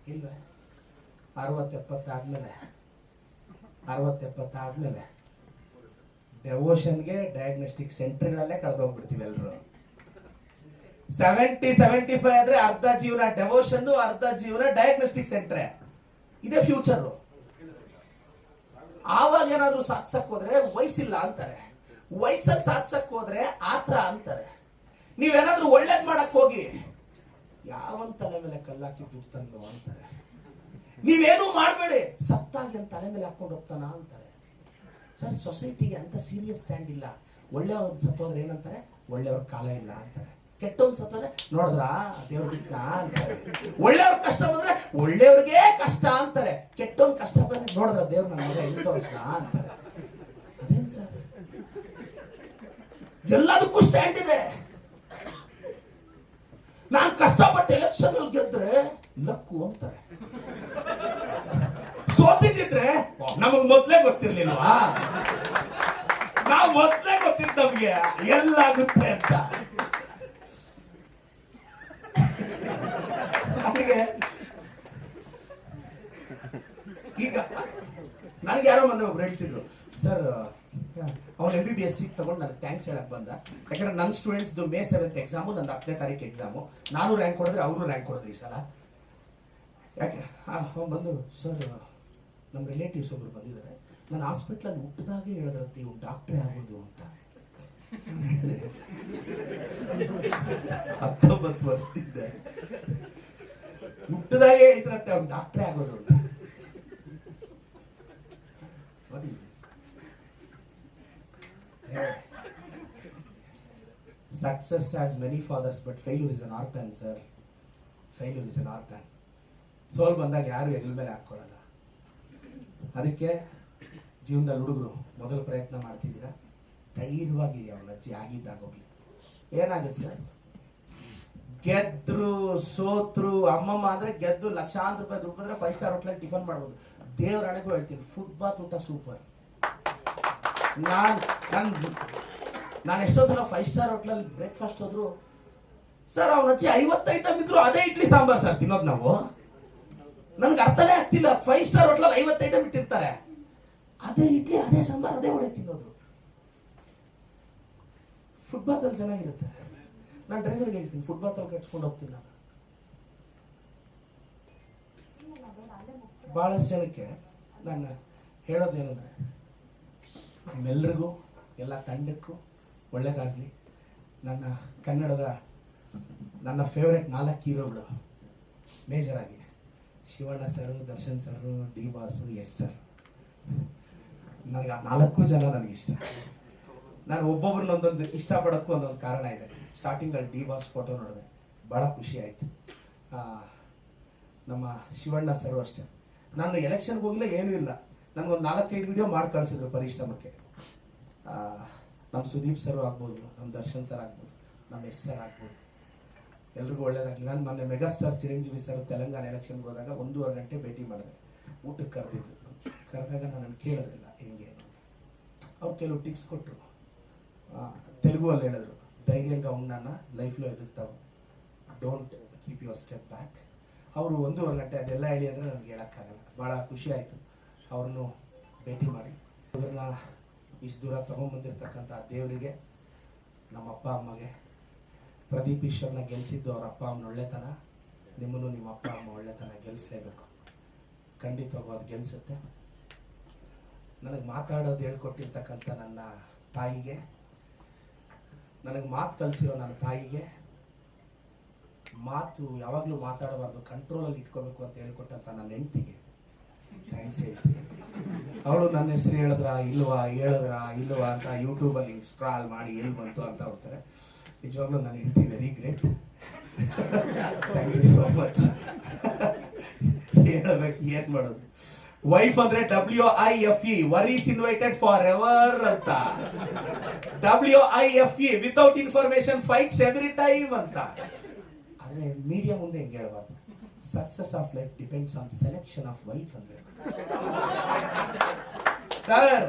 ಇಲ್ಲ. ಅರವತ್ತು ಅರವತ್ತೆಪ್ಪತ್ತಾದ್ಮೇಲೆ. ಅರವತ್ತು ಎಪ್ಪತ್ತಾದ್ಮೇಲೆ ಡೆವೋಷನ್ಗೆ ಡಯಾಗ್ನೋಸ್ಟಿಕ್ ಸೆಂಟರ್ಗಳಲ್ಲೇ ಕಳೆದೋಗ್ಬಿಡ್ತೀವಿ ಎಲ್ಲರೂ ಸೆವೆಂಟಿ ಸೆವೆಂಟಿ ಫೈವ್ ಆದ್ರೆ ಅರ್ಧ ಜೀವನ ಡೆವೋಷನ್ ಅರ್ಧ ಜೀವನ ಡಯಾಗ್ನೋಸ್ಟಿಕ್ ಸೆಂಟ್ರೆ ಇದೇ ಫ್ಯೂಚರ್ ಆವಾಗ ಏನಾದ್ರೂ ಸಾಧಿಸಕ್ ಹೋದ್ರೆ ವಯಸ್ಸಿಲ್ಲ ಅಂತಾರೆ. ವಯಸ್ಸಲ್ಲಿ ಸಾಧಿಸಕ್ ಹೋದ್ರೆ ಆತ್ರ ಅಂತಾರೆ. ನೀವೇನಾದ್ರೂ ಒಳ್ಳೇದ್ ಮಾಡಕ್ ಹೋಗಿ. ಯಾವನ್ ತಲೆ ಮೇಲೆ ಕಲ್ಲಾಕಿ ದುಡ್ಡು ಅಂತಾರೆ. ನೀವೇನು ಮಾಡಬೇಡಿ. ಸತ್ತಾಗಿ ಅಂತ ತಲೆ ಮೇಲೆ ಹಾಕೊಂಡು ಹೋಗ್ತಾನ ಅಂತಾರೆ. ಸರ್, ಸೊಸೈಟಿಗೆ ಅಂತ ಸೀರಿಯಸ್ ಸ್ಟ್ಯಾಂಡ್ ಇಲ್ಲ. ಒಳ್ಳೆಯವ್ರು ಸತ್ತೋದ್ರೆ ಏನಂತಾರೆ? ಒಳ್ಳೆಯವ್ರ ಕಾಲ ಇಲ್ಲ ಅಂತಾರೆ. ಕೆಟ್ಟವನ್ ಸತ್ತೋದ್ರೆ, ನೋಡಿದ್ರಾ? ದೇವ್ರ ಬಿಟ್ನ ಅಂತಾರೆ. ಒಳ್ಳೆಯವ್ರ ಕಷ್ಟ ಬಂದ್ರೆ ಒಳ್ಳೆಯವ್ರಿಗೆ ಕಷ್ಟ ಅಂತಾರೆ. ಕೆಟ್ಟವನ್ ಕಷ್ಟ ಬಂದ್ರೆ ನೋಡಿದ್ರ ದೇವ್ರ ನನ್ನ ಮಗ ಎಲ್ಲಿ ತೋರಿಸ್ದ ಅಂತಾರೆ. ಅದೇನ್ ಸರ್? ಎಲ್ಲದಕ್ಕೂ ಸ್ಟ್ಯಾಂಡ್ ಇದೆ. ನಾನು ಕಷ್ಟಪಟ್ಟು ಎಲೆಕ್ಷನ್ ಗೆದ್ರೆ ಲಕ್ಕು ಅಂತಾರೆ. ಸೋತಿದ್ದಿದ್ರೆ ನಮಗ್ ಮೊದ್ಲೇ ಗೊತ್ತಿರ್ಲಿಲ್ವಾ? ನಾವು ಮೊದ್ಲೇ ಗೊತ್ತಿತ್ತು ನಮ್ಗೆ ಎಲ್ಲಾಗುತ್ತೆ ಅಂತ. ನನಗೆ ಈಗ ನನಗೆ ಯಾರೋ ಮೊನ್ನೆ ಒಬ್ರು ಹೇಳ್ತಿದ್ರು, ಸರ್ ಅವ್ನು M B B S C ತಗೊಂಡು ನನಗೆ ಥ್ಯಾಂಕ್ಸ್ ಹೇಳಕ್ ಬಂದ. ಯಾಕಂದ್ರೆ ನನ್ನ ಸ್ಟೂಡೆಂಟ್ಸ್ ಮೇ ಸೆವೆಂತ್ ಎಕ್ಸಾಮು ನನ್ನ ಹತ್ತನೇ ತಾರೀಕು ಎಕ್ಸಾಮು ನಾನು ರ್ಯಾಂಕ್ ಕೊಡಿದ್ರೆ ಅವರು ರ್ಯಾಂಕ್ ಕೊಡಿದ್ರಿ ಈ ಸಲ. ಯಾಕೆ? ಬಂದು ಸರ್ ನಮ್ಮ ರಿಲೇಟಿವ್ಸ್ ಒಬ್ರು ಬಂದಿದ್ದಾರೆ ನಾನು ಹಾಸ್ಪಿಟ್ಲಲ್ಲಿ ಹುಟ್ಟಿದಾಗೆ ಹೇಳಿದ್ರಂತೆ, ಇವ್ನು ಡಾಕ್ಟ್ರೇ ಆಗೋದು ಅಂತ. ಹತ್ತೊಂಬತ್ತು ವರ್ಷದಿಂದ. ಹುಟ್ಟಿದಾಗೆ ಹೇಳಿದ್ರಂತೆ, ಅವ್ನು ಡಾಕ್ಟ್ರೇ ಆಗೋದು ಅಂತ. Success has many fathers, but failure is an orphan, sir. Failure is an orphan. ಸೋಲ್ ಬಂದಾಗ ಯಾರು ಹೆಗಲ ಮೇಲೆ ಹಾಕ್ಕೊಳ್ಳಲ್ಲ ಅದಕ್ಕೆ ಜೀವನದಲ್ಲಿ ಹುಡುಗರು ಮೊದಲು ಪ್ರಯತ್ನ ಮಾಡ್ತಿದ್ದೀರಾ? ಧೈರ್ಯವಾಗಿ ಅವನ ಅಜ್ಜಿ ಆಗಿದ್ದಾಗೋಗ್ಲಿ ಏನಾಗುತ್ತೆ ಸರ್ ಗೆದ್ರು ಸೋತ್ರು ಅಮ್ಮಮ್ಮ ಅಂದ್ರೆ ಗೆದ್ದು ಲಕ್ಷಾಂತರ ರೂಪಾಯಿ ದುಡ್ಡು ಬಂದ್ರೆ ಫೈವ್ ಸ್ಟಾರ್ ಹೋಟ್ಲಲ್ಲಿ ಟಿಫನ್ ಮಾಡ್ಬೋದು. ದೇವ್ರ ಹಣೆಗೂ ಹೇಳ್ತೀನಿ ಫುಟ್ಬಾತ್ ಊಟ ಸೂಪರ್ ನಾನು ನನ್ ನಾನು ಎಷ್ಟೋ ಸಲ ಫೈವ್ ಸ್ಟಾರ್ ಹೋಟ್ಲಲ್ಲಿ ಬ್ರೇಕ್ಫಾಸ್ಟ್ ಹೋದ್ರು. ಸರ್ ಅವ್ನ ಹಚ್ಚಿ ಐವತ್ತು ಐಟಮ್ ಇದ್ರು ಅದೇ ಇಡ್ಲಿ ಸಾಂಬಾರ್ ಸರ್ ತಿನ್ನೋದು ನಾವು. ನನ್ಗೆ ಅರ್ಥನೇ ಆಗ್ತಿಲ್ಲ. ಫೈವ್ ಸ್ಟಾರ್ ಹೋಟ್ಲಲ್ಲಿ ಐವತ್ತು ಐಟಮ್ ಇಟ್ಟಿರ್ತಾರೆ. ಅದೇ ಇಡ್ಲಿ, ಅದೇ ಸಾಂಬಾರ್, ಅದೇ ಒಳ್ಳೆ ತಿನ್ನೋದು. ಫುಟ್ಬಾತ್ ಅಲ್ಲಿ ಚೆನ್ನಾಗಿರುತ್ತೆ. ನಾನು ಡ್ರೈವರ್ಗೆ ಹೇಳ್ತೀನಿ ಫುಟ್ಬಾತ್ ಅಲ್ಲಿ ಕಟ್ಸ್ಕೊಂಡು ಹೋಗ್ತೀನಿ ನಾನು. ಬಹಳಷ್ಟು ಜನಕ್ಕೆ ನಾನು ಹೇಳೋದೇನೆಂದ್ರೆ, ನಿಮ್ಮೆಲ್ರಿಗೂ, ಎಲ್ಲ ತಂಡಕ್ಕೂ ಒಳ್ಳೇದಾಗಲಿ. ನನ್ನ ಕನ್ನಡದ ನನ್ನ ಫೇವ್ರೆಟ್ ನಾಲ್ಕು ಹೀರೋಗಳು. ಮೇಜರ್ ಆಗಿ. Shivanna sir Darshan sir D boss, S sir ನನಗೆ ಆ ನಾಲ್ಕು ಜನ ನನಗಿಷ್ಟ ನಾನು ಒಬ್ಬೊಬ್ರನ್ನ ಒಂದೊಂದು ಇಷ್ಟಪಡೋಕ್ಕೂ ಒಂದೊಂದು ಕಾರಣ ಇದೆ. ಸ್ಟಾರ್ಟಿಂಗಲ್ಲಿ ಡಿ ಬಾಸ್ ಫೋಟೋ ನೋಡಿದೆ. ಭಾಳ ಖುಷಿ ಆಯಿತು. ನಮ್ಮ ಶಿವಣ್ಣ ಸರ್ ಅಷ್ಟೇ. ನಾನು ಎಲೆಕ್ಷನ್ಗೆ ಹೋಗ್ಲೇ ಏನೂ ಇಲ್ಲ. ನನಗೊಂದು ನಾಲ್ಕೈದು ವಿಡಿಯೋ ಮಾಡಿ ಕಳಿಸಿದ್ರು ಪರಿಶ್ರಮಕ್ಕೆ. ನಮ್ಮ ಸುದೀಪ್ ಸರ್ ಆಗ್ಬೋದು ನಮ್ಮ ದರ್ಶನ್ ಸರ್ ಆಗ್ಬೋದು ನಮ್ಮ ಎಸ್ ಸರ್ ಆಗ್ಬೋದು. ಎಲ್ರಿಗೂ ಒಳ್ಳೇದಾಗಲಿ. ನಾನು ಮೊನ್ನೆ ಮೆಗಾಸ್ಟಾರ್ ಚಿರಂಜೀವಿ ಸರ್ ತೆಲಂಗಾಣ ಎಲೆಕ್ಷನ್ಗೆ ಹೋದಾಗ ಒಂದೂವರೆ ಗಂಟೆ ಭೇಟಿ ಮಾಡಿದೆ. ಊಟಕ್ಕೆ ಕರೆದಿದ್ರು. ಕರೆದಾಗ ನಾನು ಕೇಳೋದಿಲ್ಲ ಹೆಂಗೆ ಅವ್ರು ಕೆಲವು ಟಿಪ್ಸ್ ಕೊಟ್ಟರು ತೆಲುಗು ಅಲ್ಲಿ ಹೇಳಿದ್ರು. ಧೈರ್ಯಂಗ ಉಣ್ಣಾನ ಲೈಫ್ಲೋ ಎದುರ್ತಾವೆ. Don't keep your step back ಅವರು ಒಂದೂವರೆ ಗಂಟೆ ಅದೆಲ್ಲ ಹೇಳಿ ಅಂದರೆ ನನಗೆ ಹೇಳೋಕ್ಕಾಗಲ್ಲ. ಭಾಳ ಖುಷಿ ಆಯಿತು. ಅವ್ರನ್ನೂ ಭೇಟಿ ಮಾಡಿ. ಅದನ್ನು ಇಷ್ಟು ದೂರ ತಗೊಂಬಂದಿರ್ತಕ್ಕಂಥ ದೇವರಿಗೆ, ನಮ್ಮ ಅಪ್ಪ ಅಮ್ಮಗೆ, ಪ್ರದೀಪ್ ಈಶ್ವರ್ನ ಗೆಲ್ಸಿದ್ದು ಅವ್ರ ಅಪ್ಪ ಅಮ್ಮನ ಒಳ್ಳೆತನ, ನಿಮ್ಮನ್ನು ನಿಮ್ಮ ಅಪ್ಪ ಅಮ್ಮ ಒಳ್ಳೆತನ ಗೆಲ್ಲಿಸ್ಲೇಬೇಕು ಖಂಡಿತವಾಗೂ ಅದು ಗೆಲ್ಸುತ್ತೆ. ನನಗೆ ಮಾತಾಡೋದು ಹೇಳ್ಕೊಟ್ಟಿರ್ತಕ್ಕಂಥ ನನ್ನ ತಾಯಿಗೆ, ನನಗೆ ಮಾತು ಕಲಿಸಿರೋ ನನ್ನ ತಾಯಿಗೆ, ಮಾತು ಯಾವಾಗಲೂ ಮಾತಾಡಬಾರ್ದು ಕಂಟ್ರೋಲಲ್ಲಿ ಇಟ್ಕೋಬೇಕು ಅಂತ ಹೇಳ್ಕೊಟ್ಟಂಥ ನನ್ನ ಹೆಂಡ್ತಿಗೆ. ಥ್ಯಾಂಕ್ಸ್ ಹೇಳ್ತೀನಿ ಅವಳು ನನ್ನ ಹೆಸರು ಹೇಳಿದ್ರ, ಇಲ್ವಾ ಹೇಳಿದ್ರ, ಇಲ್ವಾ ಅಂತ ಯೂಟ್ಯೂಬಲ್ಲಿ ಸ್ಕ್ರಾಲ್ ಮಾಡಿ ಎಲ್ಲಿ ಬಂತು ಅಂತ ಹೋಗ್ತಾರೆ. ನಿಜವಾಗ್ಲೂ ನಾನು ಹೇಳ್ತೀನಿ very great thank you so much ಹೇಳಬೇಕು, ಏನ್ ಮಾಡೋದು? ವೈಫ್ ಅಂದ್ರೆ W I F E worries invited for ever ಅಂತ. W I F E without information fights every time ಅಂತ. ಆದ್ರೆ ಮೀಡಿಯಾ ಮುಂದೆ ಹೆಂಗೆ ಹೇಳ್ಬಾರ್ದು. Success of life depends on selection of wife ಅನ್ಬೇಕು ಸರ್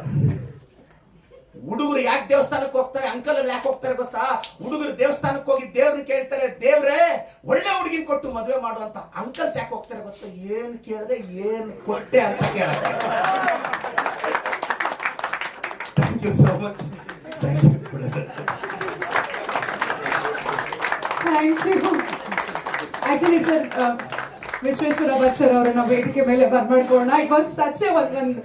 ಹುಡುಗರು ಯಾಕೆ ದೇವಸ್ಥಾನಕ್ಕೆ ಹೋಗ್ತಾರೆ? ಅಂಕಲ್ ಯಾಕೆ ಹೋಗ್ತಾರೆ ಗೊತ್ತಾ? ಹುಡುಗರು ದೇವಸ್ಥಾನಕ್ಕೆ ಹೋಗಿ ದೇವ್ರನ್ನ ಕೇಳ್ತಾರೆ, ದೇವ್ರೇ, ಒಳ್ಳೆ ಹುಡುಗಿನ ಕೊಟ್ಟು ಮದುವೆ ಮಾಡುವಂತ ಅಂಕಲ್ಸ್ ಯಾಕೆ ಹೋಗ್ತಾರೆ ಗೊತ್ತಾ? ಏನ್ ಕೇಳದೆ, ಏನ್ ಕೊಟ್ಟೆ ಅಂತ ಕೇಳಕ್ಕೆ thank you so much thank you actually sir Vishweshwara Bhat sir ಅವರನ್ನ ವೇದಿಕೆ ಮೇಲೆ ಬರ್ಮಾಡ್ಕೋಣ ಇಟ್ ವಾಸ್ ಸಚ್ ಒಂದು